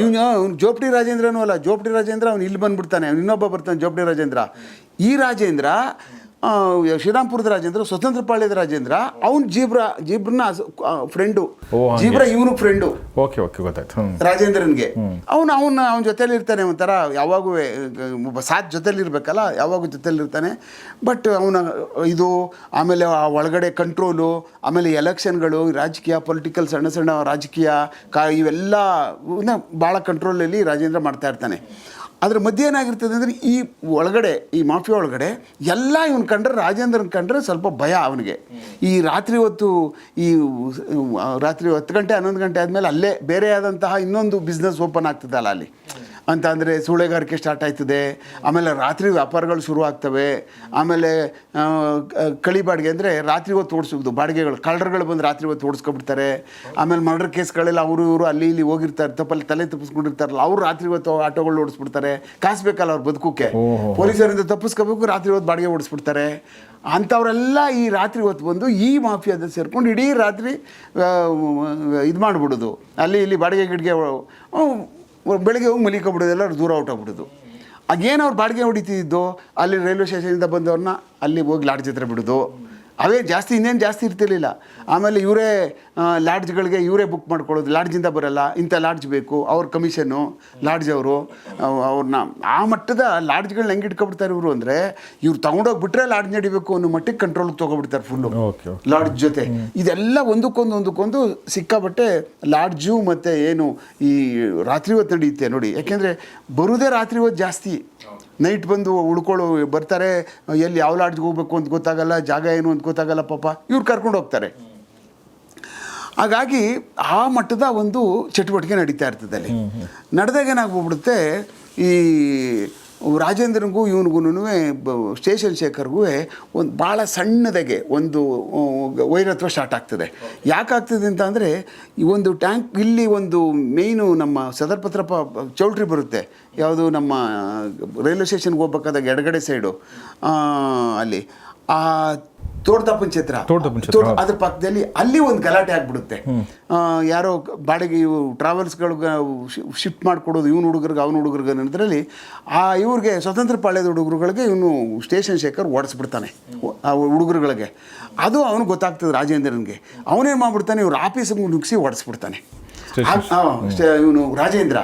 ಇವನು ಅವ್ನು ಜೋಪಡಿ ರಾಜೇಂದ್ರನೂ ಅಲ್ಲ. ಜೋಪಡಿ ರಾಜೇಂದ್ರ ಅವ್ನು ಇಲ್ಲಿ ಬಂದ್ಬಿಡ್ತಾನೆ. ಅವ್ನು ಇನ್ನೊಬ್ಬ ಬರ್ತಾನೆ ಜೋಪಡಿ ರಾಜೇಂದ್ರ. ಈ ರಾಜೇಂದ್ರ ಶ್ರೀರಾಮ್ಪುರದ ರಾಜೇಂದ್ರ ಸ್ವತಂತ್ರ ಪಾಳ್ಯದ ರಾಜೇಂದ್ರ ಅವ್ನು ಜೀಬ್ರ ಜೀಬ್ರನ ಫ್ರೆಂಡು ಜೀಬ್ರ ಇವನು ಫ್ರೆಂಡು ಓಕೆ ಓಕೆ ಗೊತ್ತಾಯ್ತು. ರಾಜೇಂದ್ರನ್ಗೆ. ಅವನು ಅವನ ಅವನ ಜೊತೆಲಿ ಇರ್ತಾನೆ ಒಂಥರ ಯಾವಾಗೂ ಒಬ್ಬ ಸಾಥ್ ಜೊತೆಲಿ ಇರ್ಬೇಕಲ್ಲ ಯಾವಾಗೂ ಜೊತೆಲಿ ಇರ್ತಾನೆ. ಬಟ್ ಅವನ ಇದು ಆಮೇಲೆ ಆ ಒಳಗಡೆ ಕಂಟ್ರೋಲು ಆಮೇಲೆ ಎಲೆಕ್ಷನ್ಗಳು ರಾಜಕೀಯ ಪೊಲಿಟಿಕಲ್ ಸಣ್ಣ ಸಣ್ಣ ರಾಜಕೀಯ ಕಾ ಇವೆಲ್ಲ ಭಾಳ ಕಂಟ್ರೋಲಲ್ಲಿ ರಾಜೇಂದ್ರ ಮಾಡ್ತಾ ಇರ್ತಾನೆ. ಅದ್ರ ಮಧ್ಯೆ ಏನಾಗಿರ್ತದೆ ಅಂದರೆ ಈ ಒಳಗಡೆ, ಈ ಮಾಫಿಯಾ ಒಳಗಡೆ ಎಲ್ಲ ಇವನು ಕಂಡ್ರೆ, ರಾಜೇಂದ್ರನ ಕಂಡ್ರೆ ಸ್ವಲ್ಪ ಭಯ ಅವನಿಗೆ. ಈ ರಾತ್ರಿ ಹೊತ್ತು, ಈ ರಾತ್ರಿ ಹತ್ತು ಗಂಟೆ, ಹನ್ನೊಂದು ಗಂಟೆ ಆದಮೇಲೆ ಅಲ್ಲೇ ಬೇರೆ ಆದಂತಹ ಇನ್ನೊಂದು ಬಿಸ್ನೆಸ್ ಓಪನ್ ಆಗ್ತದಲ್ಲ ಅಲ್ಲಿ. ಅಂತ ಅಂದರೆ ಸೂಳೆಗಾರಿಕೆ ಸ್ಟಾರ್ಟ್ ಆಯ್ತದೆ. ಆಮೇಲೆ ರಾತ್ರಿ ವ್ಯಾಪಾರಗಳು ಶುರು ಆಗ್ತವೆ. ಆಮೇಲೆ ಕಳಿ ಬಾಡಿಗೆ ಅಂದರೆ ರಾತ್ರಿ ಹೊತ್ತು ಓಡಿಸೋದು ಬಾಡಿಗೆಗಳು ಕಳ್ಳರುಗಳು ಬಂದು ರಾತ್ರಿ ಹೊತ್ತು ಓಡಿಸ್ಕೊಬಿಡ್ತಾರೆ ಆಮೇಲೆ ಮರ್ಡರ್ ಕೇಸ್ಗಳೆಲ್ಲ ಅವರು ಇವರು ಅಲ್ಲಿ ಇಲ್ಲಿ ಹೋಗಿರ್ತಾರೆ ತಪ್ಪಲ್ಲಿ ತಲೆ ತಪ್ಪಿಸ್ಕೊಂಡಿರ್ತಾರಲ್ಲ ಅವರು ರಾತ್ರಿ ಹೊತ್ತು ಆಟೋಗಳು ಓಡಿಸ್ಬಿಡ್ತಾರೆ. ಕಾಸ್ಬೇಕಲ್ಲ ಅವ್ರು ಬದುಕೋಕ್ಕೆ? ಪೊಲೀಸರಿಂದ ತಪ್ಪಿಸ್ಕೋಬೇಕು ರಾತ್ರಿ ಹೊತ್ತು ಬಾಡಿಗೆ ಓಡಿಸ್ಬಿಡ್ತಾರೆ. ಅಂಥವರೆಲ್ಲ ಈ ರಾತ್ರಿ ಹೊತ್ತು ಬಂದು ಈ ಮಾಫಿಯಾದ ಸೇರ್ಕೊಂಡು ಇಡೀ ರಾತ್ರಿ ಇದು ಮಾಡಿಬಿಡೋದು. ಅಲ್ಲಿ ಇಲ್ಲಿ ಬಾಡಿಗೆ ಗಿಡಿಗೆ ಬೆಳಗ್ಗೆ ಹೋಗಿ ಮಲಿಕೊಬಿಡೋದು ಎಲ್ಲರೂ ದೂರ ಹೊಟ್ಟೋಗ್ಬಿಡೋದು ಆಗೇನು ಅವ್ರು ಬಾಡಿಗೆ ಹೊಡಿತಿದ್ದು, ಅಲ್ಲಿ ರೈಲ್ವೆ ಸ್ಟೇಷನಿಂದ ಬಂದವ್ರನ್ನ ಅಲ್ಲಿ ಹೋಗಿ ಲಾಡ್ಜ್ ಹತ್ರ ಬಿಡೋದು. ಅವೇ ಜಾಸ್ತಿ ಇನ್ನೇನು ಜಾಸ್ತಿ ಇರ್ತಿರ್ಲಿಲ್ಲ. ಆಮೇಲೆ ಇವರೇ ಲಾಡ್ಜ್ಗಳಿಗೆ ಇವರೇ ಬುಕ್ ಮಾಡ್ಕೊಳ್ಳೋದು. ಲಾಡ್ಜಿಂದ ಬರಲ್ಲ ಇಂಥ ಲಾಡ್ಜ್ ಬೇಕು ಅವ್ರ ಕಮಿಷನ್ನು ಲಾಡ್ಜ್ ಅವರು ಅವ್ರನ್ನ ಆ ಮಟ್ಟದ ಲಾಡ್ಜ್ಗಳನ್ನ ಹೆಂಗೆ ಇಟ್ಕೊಬಿಡ್ತಾರೆ ಇವರು ಅಂದರೆ ಇವ್ರು ತೊಗೊಂಡೋಗ್ಬಿಟ್ರೆ ಲಾಡ್ಜ್ ನಡಿಬೇಕು ಅನ್ನೋ ಮಟ್ಟಿಗೆ ಕಂಟ್ರೋಲ್ಗೆ ತೊಗೊಬಿಡ್ತಾರೆ ಫುಲ್ಲು ಲಾಡ್ಜ್ ಜೊತೆ. ಇದೆಲ್ಲ ಒಂದಕ್ಕೊಂದು ಒಂದಕ್ಕೊಂದು ಸಿಕ್ಕಾಬಟ್ಟೆ ಲಾಡ್ಜು ಮತ್ತು ಏನು ಈ ರಾತ್ರಿ ಹೊತ್ತು ನಡೆಯುತ್ತೆ ನೋಡಿ. ಯಾಕೆಂದರೆ ಬರೋದೇ ರಾತ್ರಿ ಹೊತ್ತು ಜಾಸ್ತಿ. ನೈಟ್ ಬಂದು ಉಳ್ಕೊಳ್ಳೋ ಬರ್ತಾರೆ ಎಲ್ಲಿ ಯಾವ ಲಾಡ್ಜ್ಗೆ ಹೋಗ್ಬೇಕು ಅಂತ ಗೊತ್ತಾಗಲ್ಲ ಜಾಗ ಏನು ಅಂತ ಗೊತ್ತಾಗಲ್ಲ ಪಾಪ ಇವ್ರು ಕರ್ಕೊಂಡು ಹೋಗ್ತಾರೆ. ಹಾಗಾಗಿ ಆ ಮಟ್ಟದ ಒಂದು ಚಟುವಟಿಕೆ ನಡೀತಾ ಇರ್ತದೆ ಅಲ್ಲಿ. ನಡೆದಾಗ ಏನಾಗ್ಬಿಡುತ್ತೆ ಈ ರಾಜೇಂದ್ರನಿಗೂ ಇವನಿಗೂ ಸ್ಟೇಷನ್ ಶೇಖರ್ಗೂ ಒಂದು ಭಾಳ ಸಣ್ಣದಾಗೆ ಒಂದು ವೈರತ್ವ ಸ್ಟಾರ್ಟ್ ಆಗ್ತದೆ. ಯಾಕಾಗ್ತದೆ ಅಂತ ಅಂದರೆ ಈ ಒಂದು ಟ್ಯಾಂಕ್ ಇಲ್ಲಿ ಒಂದು ಮೇಯ್ನು ನಮ್ಮ ಸದರ್ಪತ್ರಪ್ಪ ಚೌಲ್ಟ್ರಿ ಬರುತ್ತೆ. ಯಾವುದು ನಮ್ಮ ರೈಲ್ವೆ ಸ್ಟೇಷನ್ಗೆ ಹೋಗ್ಬೇಕಾದಾಗ ಎಡಗಡೆ ಸೈಡು ಅಲ್ಲಿ. ಆ ತೋಡ್- ಹೌದು. ಅದ್ರ ಪಕ್ಕದಲ್ಲಿ ಅಲ್ಲಿ ಒಂದು ಗಲಾಟೆ ಆಗ್ಬಿಡುತ್ತೆ. ಆ, ಯಾರೋ ಬಾಡಿಗೆ ಇವು ಟ್ರಾವೆಲ್ಸ್ಗಳಿಗೆ ಶಿಫ್ಟ್ ಮಾಡಿಕೊಡೋದು ಇವನು ಹುಡುಗರಿಗೆ ಅವನ ಹುಡುಗರಿಗೆ ಅನ್ನೋದ್ರಲ್ಲಿ ಆ ಇವ್ರಿಗೆ ಸ್ವತಂತ್ರ ಪಾಳ್ಯದ ಹುಡುಗರುಗಳಿಗೆ ಇವನು ಸ್ಟೇಷನ್ ಶೇಖರ್ ಓಡಿಸ್ಬಿಡ್ತಾನೆ ಆ ಹುಡುಗರುಗಳಿಗೆ. ಅದು ಅವ್ನಿಗೆ ಗೊತ್ತಾಗ್ತದೆ ರಾಜೇಂದ್ರನಿಗೆ. ಅವನೇನು ಮಾಡ್ಬಿಡ್ತಾನೆ ಇವ್ರ ಆಫೀಸಿಗೆ ನುಗ್ಸಿ ಓಡಿಸ್ಬಿಡ್ತಾನೆ. ಇವನು ರಾಜೇಂದ್ರ.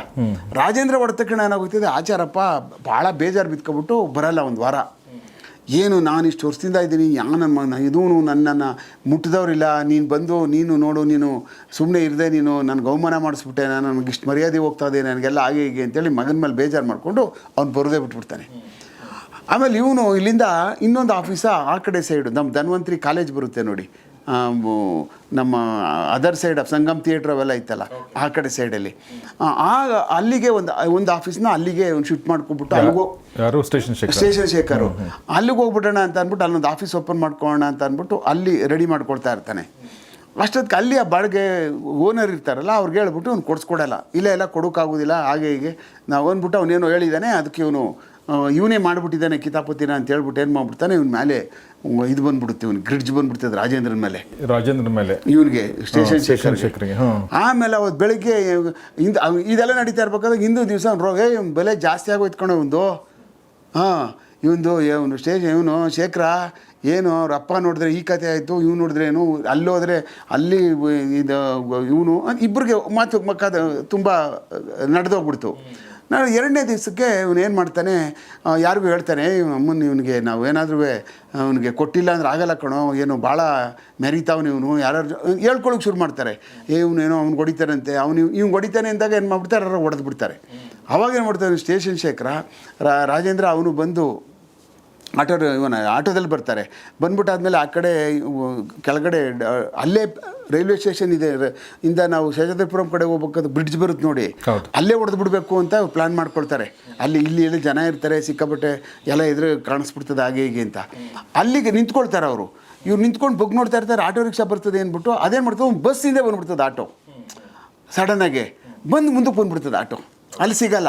ರಾಜೇಂದ್ರ ಹೊಡೆದ ತಕ್ಷಣ ಏನಾಗುತ್ತಿದೆ ಆಚಾರಪ್ಪ ಭಾಳ ಬೇಜಾರು ಬಿತ್ಕೊಬಿಟ್ಟು ಬರಲ್ಲ ಒಂದು ವಾರ. ಏನು ನಾನು ಇಷ್ಟು ವರ್ಷದಿಂದ ಇದ್ದೀನಿ ಯಾವ ನನ್ನ ಇದೂ ನನ್ನನ್ನು ಮುಟ್ಟಿದವರಿಲ್ಲ. ನೀನು ಬಂದು, ನೀನು ನೋಡು, ನೀನು ಸುಮ್ಮನೆ ಇರದೆ, ನೀನು ನನ್ನ ಗೌಮಾನ ಮಾಡಿಸ್ಬಿಟ್ಟೆ, ನಾನು ನನಗೆ ಇಷ್ಟು ಮರ್ಯಾದೆ ಹೋಗ್ತಾ ಇದೆ, ನನಗೆಲ್ಲ ಹಾಗೆ ಹೀಗೆ ಅಂತೇಳಿ ಮಗನ ಮೇಲೆ ಬೇಜಾರು ಮಾಡಿಕೊಂಡು ಅವ್ನು ಬರೋದೇ ಬಿಟ್ಬಿಡ್ತಾನೆ. ಆಮೇಲೆ ಇವನು ಇಲ್ಲಿಂದ ಇನ್ನೊಂದು ಆಫೀಸ ಆ ಕಡೆ ಸೈಡು ನಮ್ಮ ಧನ್ವಂತ್ರಿ ಕಾಲೇಜ್ ಬರುತ್ತೆ ನೋಡಿ. ನಮ್ಮ ಅದರ್ ಸೈಡ್ ಸಂಗಮ್ ಥಿಯೇಟ್ರ್ ಅವೆಲ್ಲ ಇತ್ತಲ್ಲ ಆ ಕಡೆ ಸೈಡಲ್ಲಿ ಆಗ ಅಲ್ಲಿಗೆ ಒಂದು ಒಂದು ಆಫೀಸ್ನ ಅಲ್ಲಿಗೆ ಒಂದು ಶಿಫ್ಟ್ ಮಾಡ್ಕೊಬಿಟ್ಟು ಅಲ್ಲಿಗೋ ಯಾರು? ಸ್ಟೇಷನ್ ಶೇಖರ್. ಸ್ಟೇಷನ್ ಶೇಖರು. ಅಲ್ಲಿಗೆ ಹೋಗ್ಬಿಡೋಣ ಅಂತ ಅಂದ್ಬಿಟ್ಟು ಅಲ್ಲೊಂದು ಆಫೀಸ್ ಓಪನ್ ಮಾಡ್ಕೊಳ್ಳೋಣ ಅಂತ ಅಂದ್ಬಿಟ್ಟು ಅಲ್ಲಿ ರೆಡಿ ಮಾಡ್ಕೊಳ್ತಾ ಇರ್ತಾನೆ. ಅಷ್ಟೊತ್ತಿಗೆ ಅಲ್ಲಿ ಆ ಬಾಡಿಗೆ ಓನರ್ ಇರ್ತಾರಲ್ಲ ಅವ್ರಿಗೆ ಹೇಳ್ಬಿಟ್ಟು ಅವ್ನು ಕೊಡಿಸ್ಕೊಡಲ್ಲ. ಇಲ್ಲ ಎಲ್ಲ ಕೊಡೋಕ್ಕಾಗೋದಿಲ್ಲ ಹಾಗೆ ಹೀಗೆ. ನಾವು ಅಂದ್ಬಿಟ್ಟು ಅವನೇನೋ ಹೇಳಿದ್ದಾನೆ ಅದಕ್ಕೆ ಇವನು ಇವನೇ ಮಾಡಿಬಿಟ್ಟಿದ್ದಾನೆ ಕಿತಾಪತಿನ ಅಂತ ಹೇಳ್ಬಿಟ್ಟು ಏನು ಮಾಡ್ಬಿಡ್ತಾನೆ ಇವ್ನ ಮೇಲೆ ಇದು ಬಂದ್ಬಿಡುತ್ತೆ ಇವ್ನು ಗ್ರಿಡ್ಜ್ ಬಂದ್ಬಿಡ್ತದೆ ರಾಜೇಂದ್ರನ ಮೇಲೆ. ರಾಜೇಂದ್ರ ಮೇಲೆ. ಇವನಿಗೆ ಸ್ಟೇಷನ್ ಸ್ಟೇಷನ್ ಶೇಖರ್ ಶೇಖರ್ಗೆ ಆಮೇಲೆ ಅವತ್ತು ಬೆಳಿಗ್ಗೆ ಇಂದ ಇದೆಲ್ಲ ನಡೀತಾ ಇರ್ಬೇಕಾದ್ರೆ ಹಿಂದೂ ದಿವಸ ರೋಗ ಇವ್ನ ಬೆಲೆ ಜಾಸ್ತಿ ಆಗೋಯ್ತು ಒಂದು ಹಾಂ ಇವಂದು ಇವನು ಸ್ಟೇಷನ್ ಇವನು ಶೇಖರ ಏನು ಅವ್ರ ಅಪ್ಪ ನೋಡಿದ್ರೆ ಈ ಕತೆ ಆಯಿತು ಇವ್ನು ನೋಡಿದ್ರೆ ಏನು ಅಲ್ಲಿ ಹೋದರೆ ಅಲ್ಲಿ ಇದು ಇವನು ಇಬ್ಬರಿಗೆ ಮಾತು ಮಕ್ಕದ ತುಂಬ ನಡೆದೋಗ್ಬಿಡ್ತು. ನಾನು ಎರಡನೇ ದಿವಸಕ್ಕೆ ಇವನು ಏನು ಮಾಡ್ತಾನೆ ಯಾರಿಗೂ ಹೇಳ್ತಾನೆ ಅಮ್ಮನ ಇವನಿಗೆ ನಾವು ಏನಾದರೂ ಅವನಿಗೆ ಕೊಟ್ಟಿಲ್ಲ ಅಂದ್ರೆ ಆಗಲ್ಲ ಕಣೋ, ಏನು ಭಾಳ ಮೆರಿತಾವ್ನು ಇವನು ಯಾರು ಹೇಳ್ಕೊಳಕ್ಕೆ ಶುರು ಮಾಡ್ತಾರೆ. ಏ ಇವನು ಏನೋ ಅವ್ನು ಹೊಡಿತಾರಂತೆ ಅವನು ಇವ್ನು ಹೊಡಿತಾನೆ ಅಂದಾಗ ಏನು ಮಾಡ್ಬಿಡ್ತಾರೆ ಹೊಡೆದು ಬಿಡ್ತಾರೆ ಅವಾಗ ಏನು ಮಾಡ್ತಾನೆ ಸ್ಟೇಷನ್ ಶೇಖರ ರಾಜೇಂದ್ರ ಅವನು ಬಂದು ಆಟೋ ಇವನ ಆಟೋದಲ್ಲಿ ಬರ್ತಾರೆ. ಬಂದ್ಬಿಟ್ಟು ಆದಮೇಲೆ ಆ ಕಡೆ ಕೆಳಗಡೆ ಅಲ್ಲೇ ರೈಲ್ವೆ ಸ್ಟೇಷನ್ ಇದೆ. ಇಂದ ನಾವು ಶೇಷಾದ್ರಿಪುರಂ ಕಡೆ ಹೋಗ್ಬೇಕಾದ್ರೆ ಬ್ರಿಡ್ಜ್ ಬರುತ್ತೆ ನೋಡಿ. ಅಲ್ಲೇ ಹೊಡೆದು ಬಿಡಬೇಕು ಅಂತ ಪ್ಲ್ಯಾನ್ ಮಾಡ್ಕೊಳ್ತಾರೆ. ಅಲ್ಲಿ ಇಲ್ಲಿ ಇಲ್ಲಿ ಜನ ಇರ್ತಾರೆ ಸಿಕ್ಕಾಪಟ್ಟೆ ಎಲ್ಲ ಇದ್ರೆ ಕಾಣಿಸ್ಬಿಡ್ತದೆ ಹಾಗೆ ಹೀಗೆ ಅಂತ. ಅಲ್ಲಿಗೆ ನಿಂತ್ಕೊಳ್ತಾರೆ ಅವರು. ಇವ್ರು ನಿಂತ್ಕೊಂಡು ಬಗ್ ನೋಡ್ತಾ ಇರ್ತಾರೆ ಆಟೋ ರಿಕ್ಷಾ ಬರ್ತದೆ ಅಂದ್ಬಿಟ್ಟು ಅದೇನು ಮಾಡ್ತದೆ ಒಂದು ಬಸ್ಸಿಂದ ಬಂದ್ಬಿಡ್ತದೆ ಆಟೋ. ಸಡನ್ನಾಗೆ ಬಂದು ಮುಂದಕ್ಕೆ ಬಂದ್ಬಿಡ್ತದೆ ಆಟೋ. ಅಲ್ಲಿ ಸಿಗಲ್ಲ.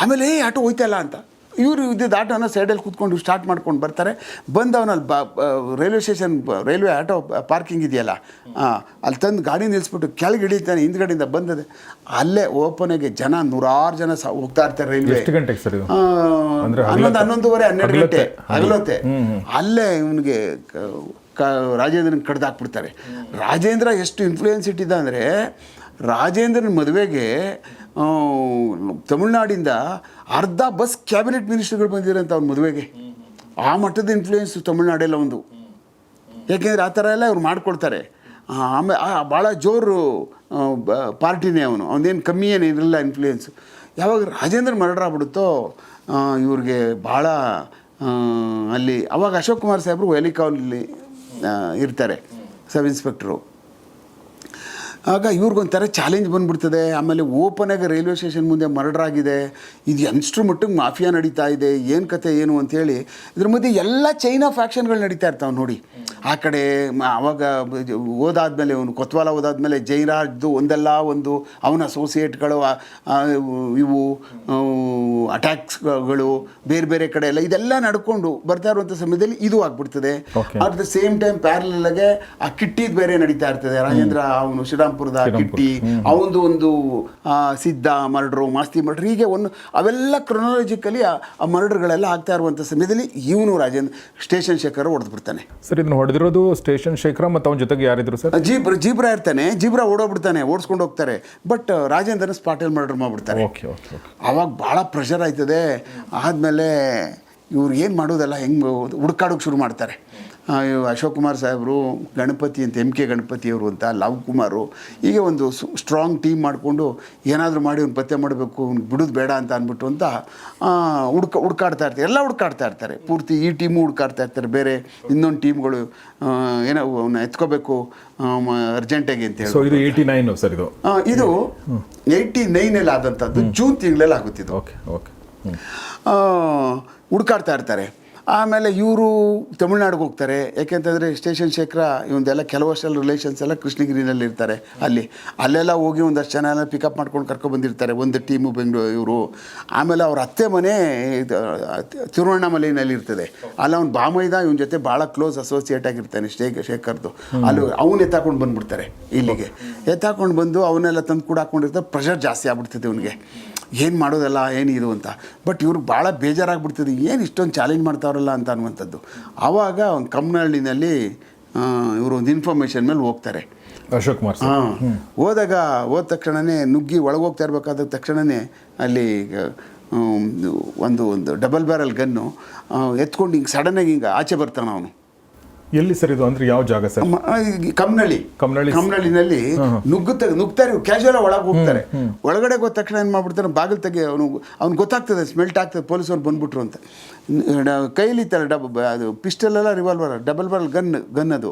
ಆಮೇಲೆ ಏ ಆಟೋ ಹೋಯ್ತಲ್ಲ ಅಂತ. ಇವರು ಇದ್ದಿದ್ದು ಆಟೋನ ಸೈಡಲ್ಲಿ ಕೂತ್ಕೊಂಡು ಸ್ಟಾರ್ಟ್ ಮಾಡ್ಕೊಂಡು ಬರ್ತಾರೆ. ಬಂದು ಅವನಲ್ಲಿ ಬ railway station railway auto parking ಇದೆಯಲ್ಲ ಅಲ್ಲಿ ತಂದು ಗಾಡಿ ನಿಲ್ಲಿಸ್ಬಿಟ್ಟು ಕೆಳಗೆ ಇಳಿತಾನೆ ಹಿಂದ್ಗಡೆಯಿಂದ ಬಂದದೆ. ಅಲ್ಲೇ ಓಪನಿಗೆ ಜನ ನೂರಾರು ಜನ ಸ ಹೋಗ್ತಾ ಇರ್ತಾರೆ ರೈಲ್ವೆ ಹನ್ನೊಂದು? ಹನ್ನೊಂದುವರೆ ಹನ್ನೆರಡು ಗಂಟೆ ಹಗಲೊತ್ತೆ? ಅಲ್ಲೇ ಇವನಿಗೆ ಕ ರಾಜೇಂದ್ರನ ಕಡ್ದಾಕ್ಬಿಡ್ತಾರೆ. ರಾಜೇಂದ್ರ ಎಷ್ಟು ಇನ್ಫ್ಲೂಯೆನ್ಸ್ ಇಟ್ಟಿದ್ದ ಅಂದರೆ ರಾಜೇಂದ್ರನ ಮದುವೆಗೆ ತಮಿಳ್ನಾಡಿಂದ ಅರ್ಧ ಬಸ್ ಕ್ಯಾಬಿನೆಟ್ ಮಿನಿಸ್ಟರ್ಗಳು ಅಂತ ಅವ್ನ ಮದುವೆಗೆ. ಆ ಮಟ್ಟದ ಇನ್ಫ್ಲೂಯೆನ್ಸು ತಮಿಳ್ನಾಡೆಲ್ಲ ಒಂದು. ಯಾಕೆಂದರೆ ಆ ಥರ ಎಲ್ಲ ಇವ್ರು ಮಾಡ್ಕೊಳ್ತಾರೆ ಆಮೇಲೆ ಭಾಳ ಜೋರು ಪಾರ್ಟಿನೇ ಅವನು. ಅವನೇನು ಕಮ್ಮಿ ಏನು ಇರಲಿಲ್ಲ ಇನ್ಫ್ಲೂಯೆನ್ಸು ಯಾವಾಗ ರಾಜೇಂದ್ರ ಮರ್ಡರ್ ಆಗ್ಬಿಡುತ್ತೋ ಇವ್ರಿಗೆ ಭಾಳ ಅಲ್ಲಿ, ಅವಾಗ ಅಶೋಕ್ ಕುಮಾರ್ ಸಾಹೇಬರು ವೆಲಿಕಾವಲ್ಲಿ ಇರ್ತಾರೆ. ಸಬ್ ಇನ್ಸ್ಪೆಕ್ಟ್ರು ಆಗ ಇವ್ರಿಗೊಂಥರ ಚಾಲೆಂಜ್ ಬಂದ್ಬಿಡ್ತದೆ. ಆಮೇಲೆ ಓಪನಾಗಿ ರೈಲ್ವೆ ಸ್ಟೇಷನ್ ಮುಂದೆ ಮರ್ಡರ್ ಆಗಿದೆ. ಇದು ಅನ್ಸ್ಟ್ರು ಮಟ್ಟಿಗೆ ಮಾಫಿಯಾ ನಡೀತಾ ಇದೆ ಏನು ಕತೆ ಏನು ಅಂತೇಳಿ ಇದ್ರ ಮಧ್ಯೆ ಎಲ್ಲ ಚೈನ್ ಆಫ್ ಆ್ಯಕ್ಷನ್ಗಳು ನಡೀತಾ ಇರ್ತಾವೆ ನೋಡಿ. ಆ ಕಡೆ ಆವಾಗ ಓದಾದ್ಮೇಲೆ ಅವನು ಕೊತ್ವಾಲ ಓದಾದ್ಮೇಲೆ ಜೈರಾಜ್ದು ಒಂದಲ್ಲ ಒಂದು ಅವನ ಅಸೋಸಿಯೇಟ್ಗಳು ಇವು ಅಟ್ಯಾಕ್ಸ್ಗಳು ಬೇರೆ ಬೇರೆ ಕಡೆ ಎಲ್ಲ ಇದೆಲ್ಲ ನಡ್ಕೊಂಡು ಬರ್ತಾ ಇರುವಂಥ ಸಮಯದಲ್ಲಿ ಇದು ಆಗ್ಬಿಡ್ತದೆ. ಅಟ್ ದ ಸೇಮ್ ಟೈಮ್ ಪ್ಯಾರಲಾಗೆ ಆ ಕಿಟ್ಟಿದ್ ಬೇರೆ ನಡೀತಾ ಇರ್ತದೆ. ರಾಜೇಂದ್ರ ಅವನು ಶ್ರೀರಾಮ್ಪುರದ ಕಿಟ್ಟಿ ಅವನದು ಒಂದು ಸಿದ್ಧ ಮರ್ಡ್ರು ಮಾಸ್ತಿ ಮರ್ಡ್ರ್ ಹೀಗೆ ಒಂದು ಅವೆಲ್ಲ ಕ್ರೊನಾಲಜಿಕಲಿ ಆ ಮರ್ಡ್ರ್ಗಳೆಲ್ಲ ಆಗ್ತಾ ಇರುವಂಥ ಸಮಯದಲ್ಲಿ ಇವನು ರಾಜೇಂದ್ರ ಸ್ಟೇಷನ್ ಶೇಖರ್ ಹೊಡೆದು ಬಿಡ್ತಾನೆ. ಸರ್ ಇದನ್ನ ಹೊಡೆದ ಹೊಡೆದಿರೋದು ಸ್ಟೇಷನ್ ಶೇಖರ ಮತ್ತು ಅವನ ಜೊತೆಗೆ ಯಾರಿದ್ರು ಸರ್? ಜೀಬ್ರ ಜೀಬ್ರಾ ಇರ್ತಾನೆ ಜೀಬ್ರಾ ಓಡೋಗ್ಬಿಡ್ತಾನೆ ಓಡಿಸ್ಕೊಂಡು ಹೋಗ್ತಾರೆ ಬಟ್ ರಾಜೇಂದ್ರನ ಸ್ಪಾಟಲ್ಲಿ ಮರ್ಡರ್ ಮಾಡಿಬಿಡ್ತಾರೆ. ಆವಾಗ ಭಾಳ ಪ್ರೆಷರ್ ಆಯ್ತದೆ ಆದಮೇಲೆ ಇವ್ರು ಏನು ಮಾಡೋದಲ್ಲ ಹೆಂಗೆ ಹುಡುಕಾಡೋಕೆ ಶುರು ಮಾಡ್ತಾರೆ. ಅಶೋಕ್ ಕುಮಾರ್ ಸಾಹೇಬರು ಗಣಪತಿ ಅಂತ ಎಂ ಕೆ ಗಣಪತಿಯವರು ಅಂತ ಲವ್ ಕುಮಾರು ಹೀಗೆ ಒಂದು ಸ್ಟ್ರಾಂಗ್ ಟೀಮ್ ಮಾಡಿಕೊಂಡು ಏನಾದರೂ ಮಾಡಿ ಅವ್ನು ಪತ್ತೆ ಮಾಡಬೇಕು ಅವ್ನು ಬಿಡೋದು ಬೇಡ ಅಂತ ಅಂದ್ಬಿಟ್ಟು ಅಂತ ಹುಡುಕ ಹುಡ್ಕ ಹುಡ್ಕಾಡ್ತಾ ಇರ್ತಾರೆ. ಎಲ್ಲ ಹುಡ್ಕಾಡ್ತಾ ಇರ್ತಾರೆ. ಪೂರ್ತಿ ಈ ಟೀಮು ಹುಡ್ಕಾಡ್ತಾ ಇರ್ತಾರೆ. ಬೇರೆ ಇನ್ನೊಂದು ಟೀಮ್ಗಳು ಏನೋ ಅವನ್ನ ಎತ್ಕೋಬೇಕು ಅರ್ಜೆಂಟಾಗಿ ಅಂತ ಹೇಳಿ ಸೊ ಇದು ಏಯ್ಟಿ ನೈನ್ ಸರ್ ಇದು? ಇದು ಏಯ್ಟಿ ನೈನಲ್ಲಿ ಆದಂಥದ್ದು ಜೂನ್ ತಿಂಗಳಲ್ಲಿ ಆಗುತ್ತಿದ್ದು. ಓಕೆ ಓಕೆ ಹುಡ್ಕಾಡ್ತಾ ಇರ್ತಾರೆ. ಆಮೇಲೆ ಇವರು ತಮಿಳ್ನಾಡಿಗೆ ಹೋಗ್ತಾರೆ. ಯಾಕೆಂತಂದರೆ ಸ್ಟೇಷನ್ ಶೇಖರ ಇವಂದೆಲ್ಲ ಕೆಲವಷ್ಟೆಲ್ಲ ರಿಲೇಷನ್ಸ್ ಎಲ್ಲ ಕೃಷ್ಣಗಿರಿನಲ್ಲಿ ಇರ್ತಾರೆ ಅಲ್ಲಿ. ಅಲ್ಲೆಲ್ಲ ಹೋಗಿ ಒಂದಷ್ಟು ಜನ ಎಲ್ಲ ಪಿಕಪ್ ಮಾಡ್ಕೊಂಡು ಕರ್ಕೊಬಂದಿರ್ತಾರೆ ಒಂದು ಟೀಮು ಬೆಂಗಳೂರು ಇವರು. ಆಮೇಲೆ ಅವ್ರ ಅತ್ತೆ ಮನೆ ತಿರುವಣ್ಣಾಮಲೈನಲ್ಲಿ ಇರ್ತದೆ. ಅಲ್ಲ ಅವ್ನು ಬಾಮೈದ ಇವನ ಜೊತೆ ಭಾಳ ಕ್ಲೋಸ್ ಅಸೋಸಿಯೇಟ್ ಆಗಿರ್ತಾನೆ ಶೇ, ಶೇಖರ್ದು. ಅಲ್ಲಿ ಅವನು ಎತ್ತಾಕೊಂಡು ಬಂದ್ಬಿಡ್ತಾರೆ ಇಲ್ಲಿಗೆ. ಎತ್ತಾಕೊಂಡು ಬಂದು ಅವನ್ನೆಲ್ಲ ತಂದು ಕೂಡ ಹಾಕೊಂಡಿರ್ತಾರೆ. ಪ್ರೆಷರ್ ಜಾಸ್ತಿ ಆಗ್ಬಿಡ್ತದೆ ಇವನಿಗೆ. ಏನು ಮಾಡೋದಲ್ಲ ಏನು ಇದು ಅಂತ. ಬಟ್ ಇವ್ರಿಗೆ ಭಾಳ ಬೇಜಾರಾಗ್ಬಿಡ್ತದೆ ಏನು ಇಷ್ಟೊಂದು ಚಾಲೆಂಜ್ ಮಾಡ್ತಾವ್ರಲ್ಲ ಅಂತ ಅನ್ನುವಂಥದ್ದು. ಆವಾಗ ಒಂದು ಕಮ್ಮನಹಳ್ಳಿನಲ್ಲಿ ಇವರು ಒಂದು ಇನ್ಫಾರ್ಮೇಷನ್ ಮೇಲೆ ಹೋಗ್ತಾರೆ. ಅಶೋಕ್ ಕುಮಾರ್ ಹಾಂ. ಹೋದಾಗ ಹೋದ ತಕ್ಷಣವೇ ನುಗ್ಗಿ ಒಳಗೆ ಹೋಗ್ತಾ ಇರಬೇಕಾದ ತಕ್ಷಣವೇ ಅಲ್ಲಿ ಒಂದು ಒಂದು ಡಬಲ್ ಬ್ಯಾರಲ್ ಗನ್ನು ಎತ್ಕೊಂಡು ಹಿಂಗೆ ಸಡನ್ನಾಗಿ ಹಿಂಗೆ ಆಚೆ ಬರ್ತಾನೆ ಅವನು. ಎಲ್ಲಿ ಸರ್ ಇದು? ಅಂದ್ರೆ ಯಾವ ಜಾಗ ಸರ್? ಕಮ್ನಳ್ಳಿ. ಕಮ್ನಳ್ಳಿ. ಕಮ್ನಳ್ಳಿನಲ್ಲಿ ನುಗ್ಗುತ್ತ ನುಗ್ತಾರೆ ಕ್ಯಾಶುವಲ್ ಒಳಗೆ ಹೋಗ್ತಾರೆ. ಒಳಗಡೆ ಹೋದ ತಕ್ಷಣ ಏನು ಮಾಡ್ಬಿಡ್ತಾರೆ? ಬಾಗಿಲು ತೆಗೆ ಅವನು ಅವ್ನು ಗೊತ್ತಾಗ್ತದೆ ಸ್ಮೆಲ್ಟ್ ಆಗ್ತದೆ ಪೊಲೀಸವ್ರು ಬಂದ್ಬಿಟ್ರು ಅಂತ. ಕೈಯಲ್ಲಿ ಕೈಲಿ ತರ ಡಬ್ ಅದು ಪಿಸ್ಟಲ್ ಎಲ್ಲ revolver double barrel gun gun ಅದು.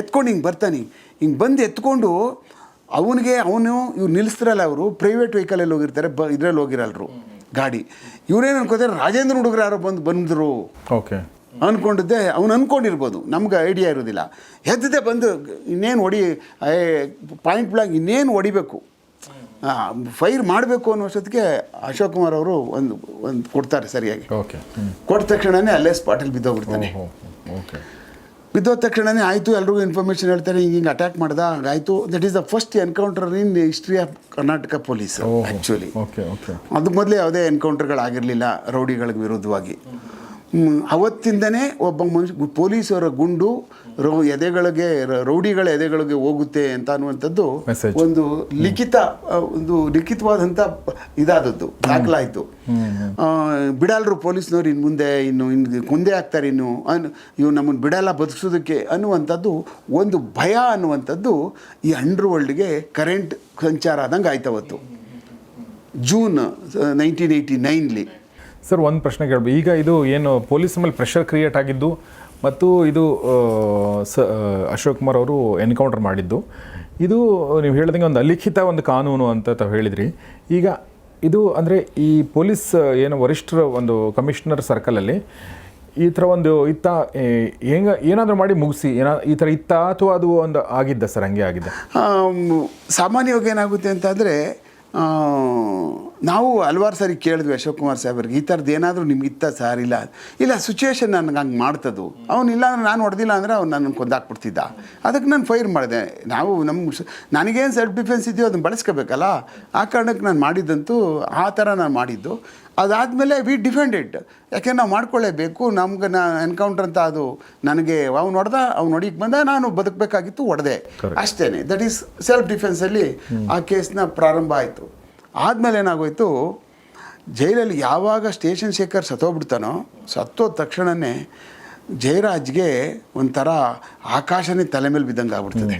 ಎತ್ಕೊಂಡು ಹಿಂಗೆ ಬರ್ತಾನೆ. ಹಿಂಗೆ ಬಂದು ಎತ್ಕೊಂಡು ಅವನಿಗೆ ಅವನು ಇವ್ರು ನಿಲ್ಲಿಸ್ತಾರಲ್ಲ ಅವರು ಪ್ರೈವೇಟ್ ವೆಹಿಕಲಲ್ಲಿ ಹೋಗಿರ್ತಾರೆ ಬ ಇದ್ರಲ್ಲಿ ಹೋಗಿರಲ್ರು. ಗಾಡಿ. ಇವರೇನು ಅನ್ಕೋತಾರೆ? ರಾಜೇಂದ್ರ ಹುಡುಗರು ಯಾರೋ ಬಂದು ಬಂದರು. ಓಕೆ. ಅಂದ್ಕೊಂಡಿದ್ದೆ ಅವ್ನು ಅಂದ್ಕೊಂಡಿರ್ಬೋದು ನಮ್ಗೆ ಐಡಿಯಾ ಇರೋದಿಲ್ಲ. ಹೆದ್ದೆ ಬಂದು ಇನ್ನೇನು ಹೊಡಿ ಪಾಯಿಂಟ್ ಬ್ಲಾಂಕ್ ಇನ್ನೇನು ಹೊಡಿಬೇಕು ಫೈರ್ ಮಾಡಬೇಕು ಅನ್ನೋ ಅಷ್ಟೊತ್ತಿಗೆ ಅಶೋಕ್ ಕುಮಾರ್ ಅವರು ಒಂದು ಒಂದು ಕೊಡ್ತಾರೆ ಸರಿಯಾಗಿ. ಓಕೆ. ಕೊಟ್ಟ ತಕ್ಷಣವೇ ಅಲ್ಲೇ ಸ್ಪಾಟಲ್ಲಿ ಬಿದ್ದೋಗ್ಬಿಡ್ತಾನೆ. ಓಕೆ. ಬಿದ್ದೋದ ತಕ್ಷಣವೇ ಆಯಿತು ಎಲ್ರಿಗೂ ಇನ್ಫಾರ್ಮೇಷನ್ ಹೇಳ್ತಾರೆ ಹಿಂಗೆ ಹಿಂಗೆ ಅಟ್ಯಾಕ್ ಮಾಡ್ದ ಆಯಿತು that is the first encounter in history of Karnataka police actually okay okay. ಅದು ಮೊದಲೇ ಯಾವುದೇ ಎನ್ಕೌಂಟರ್ಗಳಾಗಿರಲಿಲ್ಲ ರೌಡಿಗಳಿಗೆ ವಿರುದ್ಧವಾಗಿ. ಅವತ್ತಿಂದನೇ ಒಬ್ಬ ಮನುಷ್ಯ ಪೊಲೀಸರ ಗುಂಡು ರೌ ಎದೆಗಳಿಗೆ ರೌಡಿಗಳ ಎದೆಗಳಿಗೆ ಹೋಗುತ್ತೆ ಅಂತ ಅನ್ನುವಂಥದ್ದು ಒಂದು ಲಿಖಿತ ಒಂದು ಲಿಖಿತವಾದಂಥ ಇದಾದದ್ದು ದಾಖಲಾಯಿತು. ಬಿಡಲ್ರು ಪೊಲೀಸ್ನವ್ರು ಇನ್ನು ಮುಂದೆ ಇನ್ನು ಇನ್ನು ಕುಂದೆ ಆಗ್ತಾರೆ ಇನ್ನು ಅನ್ ಇವು ನಮ್ಮನ್ನು ಬಿಡಲ್ಲ ಬದುಕಿಸೋದಕ್ಕೆ ಅನ್ನುವಂಥದ್ದು ಒಂದು ಭಯ ಅನ್ನುವಂಥದ್ದು ಈ ಅಂಡರ್ ವರ್ಲ್ಡ್ಗೆ ಕರೆಂಟ್ ಸಂಚಾರ ಆದಂಗೆ ಆಯ್ತವತ್ತು. ಜೂನ್ ನೈನ್ಟೀನ್ ಏಯ್ಟಿ ನೈನ್ಲಿ ಸರ್, ಒಂದು ಪ್ರಶ್ನೆ ಕೇಳಬೇಕು ಈಗ ಇದು ಏನು ಪೊಲೀಸ್ ಮೇಲೆ ಪ್ರೆಷರ್ ಕ್ರಿಯೇಟ್ ಆಗಿದ್ದು ಮತ್ತು ಇದು ಸ ಅಶೋಕ್ ಕುಮಾರ್ ಅವರು ಎನ್ಕೌಂಟರ್ ಮಾಡಿದ್ದು. ಇದು ನೀವು ಹೇಳಿದಂಗೆ ಒಂದು ಅಲಿಖಿತ ಒಂದು ಕಾನೂನು ಅಂತ ತಾವು ಹೇಳಿದ್ರಿ. ಈಗ ಇದು ಅಂದರೆ ಈ ಪೊಲೀಸ್ ಏನು ವರಿಷ್ಠರ ಒಂದು ಕಮಿಷನರ್ ಸರ್ಕಲಲ್ಲಿ ಈ ಥರ ಒಂದು ಇತ್ತ ಹೆಂಗ, ಏನಾದರೂ ಮಾಡಿ ಮುಗಿಸಿ, ಏನಾ, ಈ ಥರ ಇತ್ತ ಅಥವಾ ಅದು ಒಂದು ಆಗಿದ್ದ ಸರ್, ಹಂಗೆ ಆಗಿದ್ದ? ಸಾಮಾನ್ಯವಾಗಿ ಏನಾಗುತ್ತೆ ಅಂತಂದರೆ ನಾವು ಹಲವಾರು ಸಾರಿ ಕೇಳಿದ್ವಿ ಅಶೋಕ್ ಕುಮಾರ್ ಸಾಹೇಬ್ರಿಗೆ ಈ ಥರದ್ದು ಏನಾದರೂ ನಿಮ್ಗೆ ಇತ್ತ ಸರ್ ಇಲ್ಲ? ಇಲ್ಲ ಸಿಚುವೇಶನ್ ನನಗೆ ಹಂಗೆ ಮಾಡ್ತದ್ದು. ಅವನಿಲ್ಲ ಅಂದ್ರೆ ನಾನು ಹೊಡೆದಿಲ್ಲ ಅಂದರೆ ಅವ್ನು ನನ್ನ ಕೊಂದಾಕ್ಬಿಡ್ತಿದ್ದ. ಅದಕ್ಕೆ ನಾನು ಫೈರ್ ಮಾಡಿದೆ. ನಾವು ನಮ್ಮ ನನಗೇನು ಸೆಲ್ಫ್ ಡಿಫೆನ್ಸ್ ಇದೆಯೋ ಅದನ್ನು ಬಳಸ್ಕೋಬೇಕಲ್ಲ? ಆ ಕಾರಣಕ್ಕೆ ನಾನು ಮಾಡಿದ್ದಂತೂ ಆ ಥರ ನಾನು ಮಾಡಿದ್ದು. ಅದಾದಮೇಲೆ ವಿ ಡಿಫೆಂಡೆಡ್ ಯಾಕೆ ನಾವು ಮಾಡ್ಕೊಳ್ಳೇಬೇಕು ನಮ್ಗೆ ನಾ ಎನ್ಕೌಂಟರ್ ಅಂತ ಅದು ನನಗೆ ಅವ್ನು ಹೊಡೆದ ಅವ್ನು ಹೊಡಿಗೆ ಬಂದ ನಾನು ಬದುಕಬೇಕಾಗಿತ್ತು ಹೊಡೆದೆ. ಅಷ್ಟೇ ದಟ್ ಈಸ್ ಸೆಲ್ಫ್ ಡಿಫೆನ್ಸಲ್ಲಿ ಆ ಕೇಸ್ನ ಪ್ರಾರಂಭ ಆಯಿತು. ಆದಮೇಲೆ ಏನಾಗೋಯ್ತು ಜೈಲಲ್ಲಿ ಯಾವಾಗ ಸ್ಟೇಷನ್ ಶೇಖರ್ ಸತ್ತೋಗ್ಬಿಡ್ತಾನೋ ಸತ್ತೋದ ತಕ್ಷಣವೇ ಜಯರಾಜ್ಗೆ ಒಂಥರ ಆಕಾಶನೇ ತಲೆ ಮೇಲೆ ಬಿದ್ದಂಗೆ ಆಗ್ಬಿಡ್ತದೆ.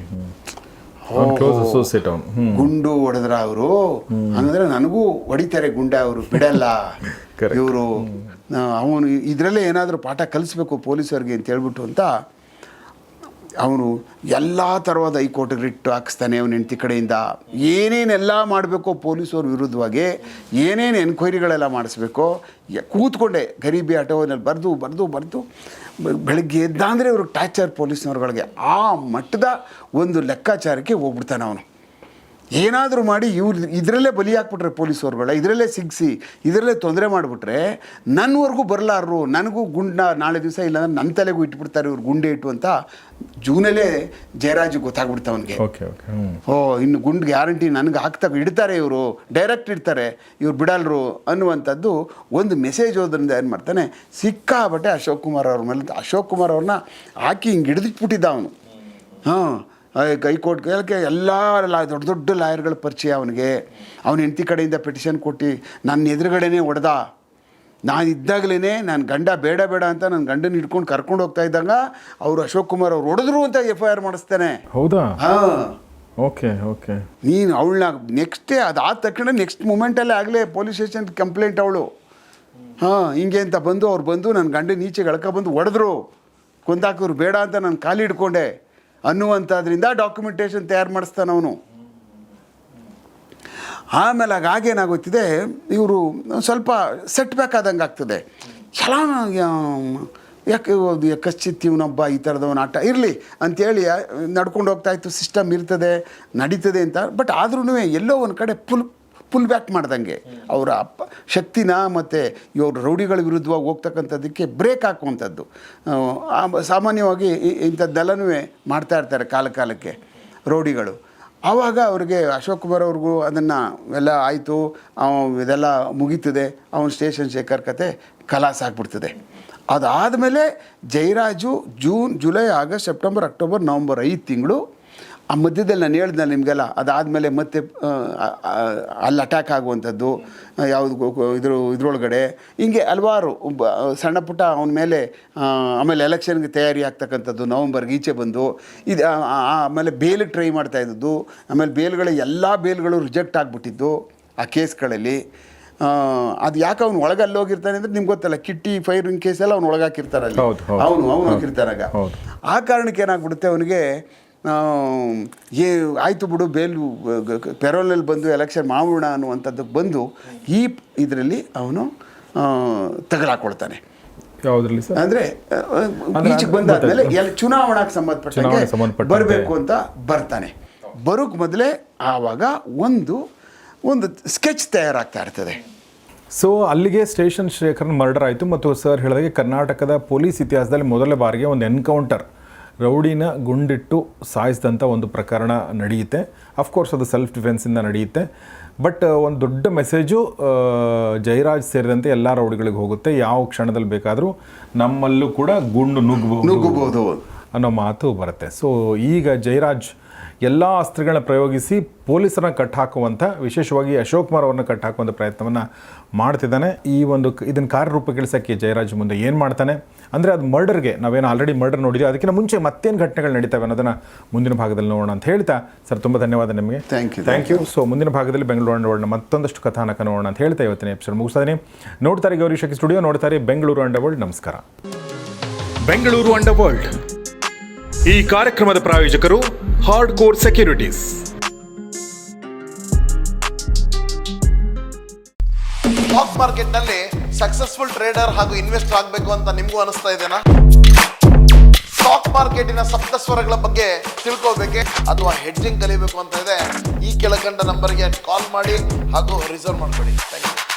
ಗುಂಡು ಹೊಡೆದ್ರ ಅವರು? ಹಂಗಂದ್ರೆ ನನಗೂ ಹೊಡಿತಾರೆ ಗುಂಡೆ ಅವರು ಬಿಡಲ್ಲ. ಇವರು ಅವನು ಇದರಲ್ಲೇ ಏನಾದರೂ ಪಾಠ ಕಲಿಸ್ಬೇಕು ಪೊಲೀಸರಿಗೆ ಅಂತ ಹೇಳ್ಬಿಟ್ಟು ಅಂತ ಅವನು ಎಲ್ಲ ಥರವಾದ ಹೈಕೋರ್ಟ್ ರಿಟ್ ಹಾಕಿಸ್ತಾನೆ ಅವನ ಹೆಂಡತಿ ಕಡೆಯಿಂದ. ಏನೇನೆಲ್ಲ ಮಾಡಬೇಕೋ ಪೊಲೀಸವ್ರ ವಿರುದ್ಧವಾಗಿ, ಏನೇನು ಎನ್ಕ್ವೈರಿಗಳೆಲ್ಲ ಮಾಡಿಸ್ಬೇಕೋ ಕೂತ್ಕೊಂಡೆ ಗರೀಬಿ ಆಟೋನಲ್ಲಿ ಬರೆದು ಬರೆದು ಬರೆದು, ಬೆಳಗ್ಗೆ ಎದ್ದಾಂದರೆ ಇವ್ರಿಗೆ ಟಾರ್ಚರ್ ಪೊಲೀಸ್ನವ್ರುಗಳಿಗೆ. ಆ ಮಟ್ಟದ ಒಂದು ಲೆಕ್ಕಾಚಾರಕ್ಕೆ ಹೋಗ್ಬಿಡ್ತಾನೆ ಅವನು. ಏನಾದರೂ ಮಾಡಿ ಇವ್ರು ಇದರಲ್ಲೇ ಬಲಿ ಹಾಕ್ಬಿಟ್ರೆ ಪೊಲೀಸವ್ರುಗಳ ಇದರಲ್ಲೇ ಸಿಗಿಸಿ ಇದರಲ್ಲೇ ತೊಂದರೆ ಮಾಡಿಬಿಟ್ರೆ ನನ್ನವರೆಗೂ ಬರಲಾರರು ನನಗೂ ಗುಂಡ ನಾಳೆ ದಿವಸ ಇಲ್ಲಾಂದ್ರೆ ನನ್ನ ತಲೆಗೂ ಇಟ್ಬಿಡ್ತಾರೆ ಇವ್ರು ಗುಂಡೆ ಇಟ್ಟು ಅಂತ ಜೂನಲ್ಲೇ ಜಯರಾಜ್ ಗೊತ್ತಾಗ್ಬಿಡ್ತ ಅವನಿಗೆ. ಓಕೆ ಓಕೆ ಓ ಇನ್ನು ಗುಂಡು ಗ್ಯಾರಂಟಿ ನನಗೆ ಹಾಕ್ತಾ ಇಡ್ತಾರೆ ಇವರು ಡೈರೆಕ್ಟ್ ಇಡ್ತಾರೆ ಇವ್ರು ಬಿಡಲ್ರು ಅನ್ನುವಂಥದ್ದು ಒಂದು ಮೆಸೇಜ್ ಹೋದ್ರಿಂದ ಏನು ಮಾಡ್ತಾನೆ ಸಿಕ್ಕಾಬಟ್ಟೆ ಅಶೋಕ್ ಕುಮಾರ್ ಅವ್ರ ಮೇಲೆ ಅಶೋಕ್ ಕುಮಾರ್ ಅವ್ರನ್ನ ಹಾಕಿ ಹಿಂಗೆ ಹಿಡಿದಿಟ್ಬಿಟ್ಟಿದ್ದ ಅವನು. ಹಾಂ ಹೈಕೋರ್ಟ್ ಕೇಳಕ್ಕೆ ಎಲ್ಲ ಲಾ ದೊಡ್ಡ ದೊಡ್ಡ ಲಾಯರ್ಗಳ ಪರಿಚಯ ಅವನಿಗೆ. ಅವನ ಹೆಂಡತಿ ಕಡೆಯಿಂದ ಪಿಟಿಷನ್ ಕೊಟ್ಟು ನನ್ನ ಎದುರುಗಡೆನೇ ಹೊಡೆದ ನಾನು ಇದ್ದಾಗಲೇ ನಾನು ಗಂಡ ಬೇಡ ಬೇಡ ಅಂತ ನನ್ನ ಗಂಡನ ಹಿಡ್ಕೊಂಡು ಕರ್ಕೊಂಡು ಹೋಗ್ತಾ ಇದ್ದಾಗ ಅವರು ಅಶೋಕ್ ಕುಮಾರ್ ಅವ್ರು ಹೊಡೆದ್ರು ಅಂತ ಎಫ್ ಐ ಆರ್ ಮಾಡಿಸ್ತಾನೆ. ಹೌದಾ? ಹಾಂ. Okay okay. ನೀನು ಅವಳನ್ನ ನೆಕ್ಸ್ಟೇ ಅದಾದ ತಕ್ಷಣ ನೆಕ್ಸ್ಟ್ ಮೂಮೆಂಟಲ್ಲೇ ಆಗಲೇ ಪೊಲೀಸ್ ಸ್ಟೇಷನ್ ಕಂಪ್ಲೇಂಟ್ ಅವಳು. ಹಾಂ ಹಿಂಗೆ ಅಂತ ಬಂದು ಅವ್ರು ಬಂದು ನನ್ನ ಗಂಡನ ಈಚೆಗೆ ಎಳ್ಕೊ ಬಂದು ಹೊಡೆದ್ರು ಕೊಂದಾಕವ್ರು ಬೇಡ ಅಂತ ನಾನು ಕಾಲಿ ಹಿಡ್ಕೊಂಡೆ. ಅನ್ನುವಂಥದ್ರಿಂದ ಡಾಕ್ಯುಮೆಂಟೇಷನ್ ತಯಾರು ಮಾಡಿಸ್ತಾನೆ ಅವನು. ಆಮೇಲೆ ಆಗ ಆಗೇನಾಗುತ್ತಿದೆ ಇವರು ಸ್ವಲ್ಪ ಸೆಟ್ ಬ್ಯಾಕ್ ಆದಂಗೆ ಆಗ್ತದೆ. ಎಲ್ಲ ಯಾಕೆ ಕಶ್ಚಿತ್ ಇವನೊಬ್ಬ ಈ ಥರದವನ ಆಟ, ಇರಲಿ ಅಂಥೇಳಿ ನಡ್ಕೊಂಡು ಹೋಗ್ತಾ ಇತ್ತು ಸಿಸ್ಟಮ್ ಇರ್ತದೆ, ನಡೀತದೆ ಅಂತ. ಬಟ್ ಆದ್ರೂ ಎಲ್ಲೋ ಒಂದು ಕಡೆ ಫುಲ್ ಫುಲ್ ಬ್ಯಾಕ್ ಮಾಡ್ದಂಗೆ. ಅವರ ಅಪ್ಪ, ಶಕ್ತಿನ ಮತ್ತು ಇವ್ರ ರೌಡಿಗಳ ವಿರುದ್ಧವಾಗಿ ಹೋಗ್ತಕ್ಕಂಥದ್ದಕ್ಕೆ ಬ್ರೇಕ್ ಹಾಕುವಂಥದ್ದು. ಸಾಮಾನ್ಯವಾಗಿ ಇಂಥದ್ದೆಲ್ಲನೂ ಮಾಡ್ತಾ ಇರ್ತಾರೆ ಕಾಲ ಕಾಲಕ್ಕೆ ರೌಡಿಗಳು. ಆವಾಗ ಅವ್ರಿಗೆ ಅಶೋಕ್ ಕುಮಾರ್ ಅವ್ರಿಗೂ ಅದನ್ನು ಎಲ್ಲ ಆಯಿತು ಇದೆಲ್ಲ ಮುಗೀತದೆ, ಅವನ ಸ್ಟೇಷನ್ ಶೇಖರ್ ಕತೆ ಕಲಾಸ್ ಆಗ್ಬಿಡ್ತದೆ. ಅದಾದಮೇಲೆ Jayaraj June, July, August, September, October, November ಐದು ತಿಂಗಳು ಆ ಮಧ್ಯದಲ್ಲಿ ನಾನು ಹೇಳ್ದೆ ನಿಮಗೆಲ್ಲ ಅದಾದಮೇಲೆ ಮತ್ತೆ ಆ, ಆ, ಅಲ್ಲಿ ಅಟ್ಯಾಕ್ ಆಗುವಂಥದ್ದು ಯಾವುದು ಇದ್ರ ಇದ್ರೊಳಗಡೆ ಹಿಂಗೆ ಹಲವಾರು ಸಣ್ಣ ಪುಟ್ಟ ಅವನ ಮೇಲೆ ಆಮೇಲೆ ಎಲೆಕ್ಷನ್ಗೆ ತಯಾರಿ ಆಗ್ತಕ್ಕಂಥದ್ದು ನವಂಬರ್ಗೆ ಈಚೆ ಬಂದು ಇದು ಆಮೇಲೆ ಬೇಲಿಗೆ ಟ್ರೈ ಮಾಡ್ತಾ ಇದ್ದದ್ದು ಆಮೇಲೆ ಬೇಲ್ಗಳ ಎಲ್ಲ ಬೇಲ್ಗಳು ರಿಜೆಕ್ಟ್ ಆಗಿಬಿಟ್ಟಿದ್ದು ಆ ಕೇಸ್ಗಳಲ್ಲಿ ಅದು ಯಾಕೆ ಅವ್ನು ಒಳಗೆ ಅಲ್ಲಿ ಹೋಗಿರ್ತಾನೆ ಅಂದ್ರೆ ನಿಮ್ಗೆ ಗೊತ್ತಲ್ಲ ಕಿಟ್ಟಿ ಫೈರಿಂಗ್ ಕೇಸೆಲ್ಲ ಅವ್ನು ಒಳಗಾಕಿರ್ತಾರಲ್ಲ. ಅವನು ಅವನು ಹೋಗಿರ್ತಾರಾಗ. ಆ ಕಾರಣಕ್ಕೆ ಏನಾಗ್ಬಿಡುತ್ತೆ ಅವನಿಗೆ ಏ ಆಯಿತು ಬಿಡು ಬೇಲ್ ಪೆರೋಲಲ್ಲಿ ಬಂದು ಎಲೆಕ್ಷನ್ ಮಾಡೋಣ ಅನ್ನುವಂಥದ್ದಕ್ಕೆ ಬಂದು ಈ ಇದರಲ್ಲಿ ಅವನು ತಗಲಾಕೊಳ್ತಾನೆ. ಯಾವುದ್ರಲ್ಲಿ ಅಂದರೆ ಈಚೆಗೆ ಬಂದಾದ್ಮೇಲೆ. ಎಲ್ಲಿ ಚುನಾವಣಾಗೆ ಸಂಬಂಧಪಟ್ಟಂಗೆ. ಬರಬೇಕು ಅಂತ ಬರ್ತಾನೆ. ಬರೋಕ್ಕೆ ಮೊದಲೇ ಆವಾಗ ಒಂದು ಒಂದು ಸ್ಕೆಚ್ ತಯಾರಾಗ್ತಾ ಇರ್ತದೆ. ಸೊ ಅಲ್ಲಿಗೆ ಸ್ಟೇಷನ್ ಶೇಖರ್ನ ಮರ್ಡರ್ ಆಯಿತು ಮತ್ತು ಸರ್ ಹೇಳಿದಾಗೆ ಕರ್ನಾಟಕದ ಪೊಲೀಸ್ ಇತಿಹಾಸದಲ್ಲಿ ಮೊದಲ ಬಾರಿಗೆ ಒಂದು ಎನ್ಕೌಂಟರ್ ರೌಡಿನ ಗುಂಡಿಟ್ಟು ಸಾಯಿಸಿದಂಥ ಒಂದು ಪ್ರಕರಣ ನಡೆಯುತ್ತೆ. ಅಫ್ಕೋರ್ಸ್ ಅದು ಸೆಲ್ಫ್ ಡಿಫೆನ್ಸಿಂದ ನಡೆಯುತ್ತೆ. ಬಟ್ ಒಂದು ದೊಡ್ಡ ಮೆಸೇಜು ಜಯರಾಜ್ ಸೇರಿದಂತೆ ಎಲ್ಲ ರೌಡಿಗಳಿಗೆ ಹೋಗುತ್ತೆ. ಯಾವ ಕ್ಷಣದಲ್ಲಿ ಬೇಕಾದರೂ ನಮ್ಮಲ್ಲೂ ಕೂಡ ಗುಂಡು ನುಗ್ಗಬಹುದು ನುಗ್ಗಬಹುದು. ಅನ್ನೋ ಮಾತು ಬರುತ್ತೆ. ಸೊ ಈಗ ಜಯರಾಜ್ ಎಲ್ಲ ಅಸ್ತ್ರಗಳನ್ನ ಪ್ರಯೋಗಿಸಿ ಪೊಲೀಸರನ್ನ ಕಟ್ಟಾಕುವಂಥ ವಿಶೇಷವಾಗಿ ಅಶೋಕ್ ಕುಮಾರ್ ಅವ್ರನ್ನ ಕಟ್ಟಾಕುವಂಥ ಪ್ರಯತ್ನವನ್ನು ಮಾಡ್ತಿದ್ದಾನೆ. ಈ ಒಂದು ಇದನ್ನು ಕಾರ್ಯರೂಪಕ್ಕಿಳಿಸೋಕ್ಕೆ ಜಯರಾಜ್ ಮುಂದೆ ಏನು ಮಾಡ್ತಾನೆ? ಅಂದರೆ ಅದು ಮರ್ಡರ್ಗೆ ನಾವೇನು ಆಲ್ರೆಡಿ ಮರ್ಡರ್ ನೋಡಿದ್ವಿ. ಅದಕ್ಕಿಂತ ಮುಂಚೆ ಮತ್ತೇನು ಘಟನೆಗಳು ನಡೀತವೆ ಅನ್ನೋದನ್ನು ಮುಂದಿನ ಭಾಗದಲ್ಲಿ ನೋಡೋಣ ಅಂತ ಹೇಳ್ತಾ ಸರ್ ತುಂಬ ಧನ್ಯವಾದ ನಿಮಗೆ. Thank you thank you so ಮುಂದಿನ ಭಾಗದಲ್ಲಿ ಬೆಂಗಳೂರು ಅಂಡ್ ವರ್ಲ್ಡ್ನ ಮತ್ತೊಂದಷ್ಟು ಕಥಾನಕ ನೋಡೋಣ ಅಂತ ಹೇಳ್ತಾ ಇವತ್ತಿನ ಎಪಿಸೋಡ್ ಮುಗಿಸ್ತಾನೆ ಇದ್ದೀನಿ ನೋಡ್ತಾರೆ ಗೌರಿ ಶಕ್ತಿ ಸ್ಟುಡಿಯೋ ನೋಡ್ತಾರೆ ಬೆಂಗಳೂರು ಅಂಡ್ ವರ್ಲ್ಡ್ ನಮಸ್ಕಾರ. ಬೆಂಗಳೂರು ಅಂಡರ್ ವರ್ಲ್ಡ್ ಈ ಕಾರ್ಯಕ್ರಮದ ಪ್ರಾಯೋಜಕರು ಹಾರ್ಡ್ ಕೋರ್ ಸೆಕ್ಯೂರಿಟೀಸ್ ಸ್ಟಾಕ್ ಮಾರ್ಕೆಟ್ನಲ್ಲಿ ಸಕ್ಸಸ್ಫುಲ್ ಟ್ರೇಡರ್ ಹಾಗೂ ಇನ್ವೆಸ್ಟರ್ ಆಗಬೇಕು ಅಂತ ನಿಮಗೂ ಅನಿಸ್ತಾ ಇದೆನಾ? ಸ್ಟಾಕ್ ಮಾರ್ಕೆಟಿನ ಸಪ್ತ ಸ್ವರಗಳ ಬಗ್ಗೆ ತಿಳ್ಕೋಬೇಕೆ ಅಥವಾ ಹೆಡ್ಜಿಂಗ್ ಕಲಿಬೇಕು ಅಂತ ಇದೆ. ಈ ಕೆಳಕಂಡ ನಂಬರ್ಗೆ ಕಾಲ್ ಮಾಡಿ ಹಾಗೂ ರಿಸರ್ವ್ ಮಾಡ್ಕೊಳ್ಳಿ. Thank you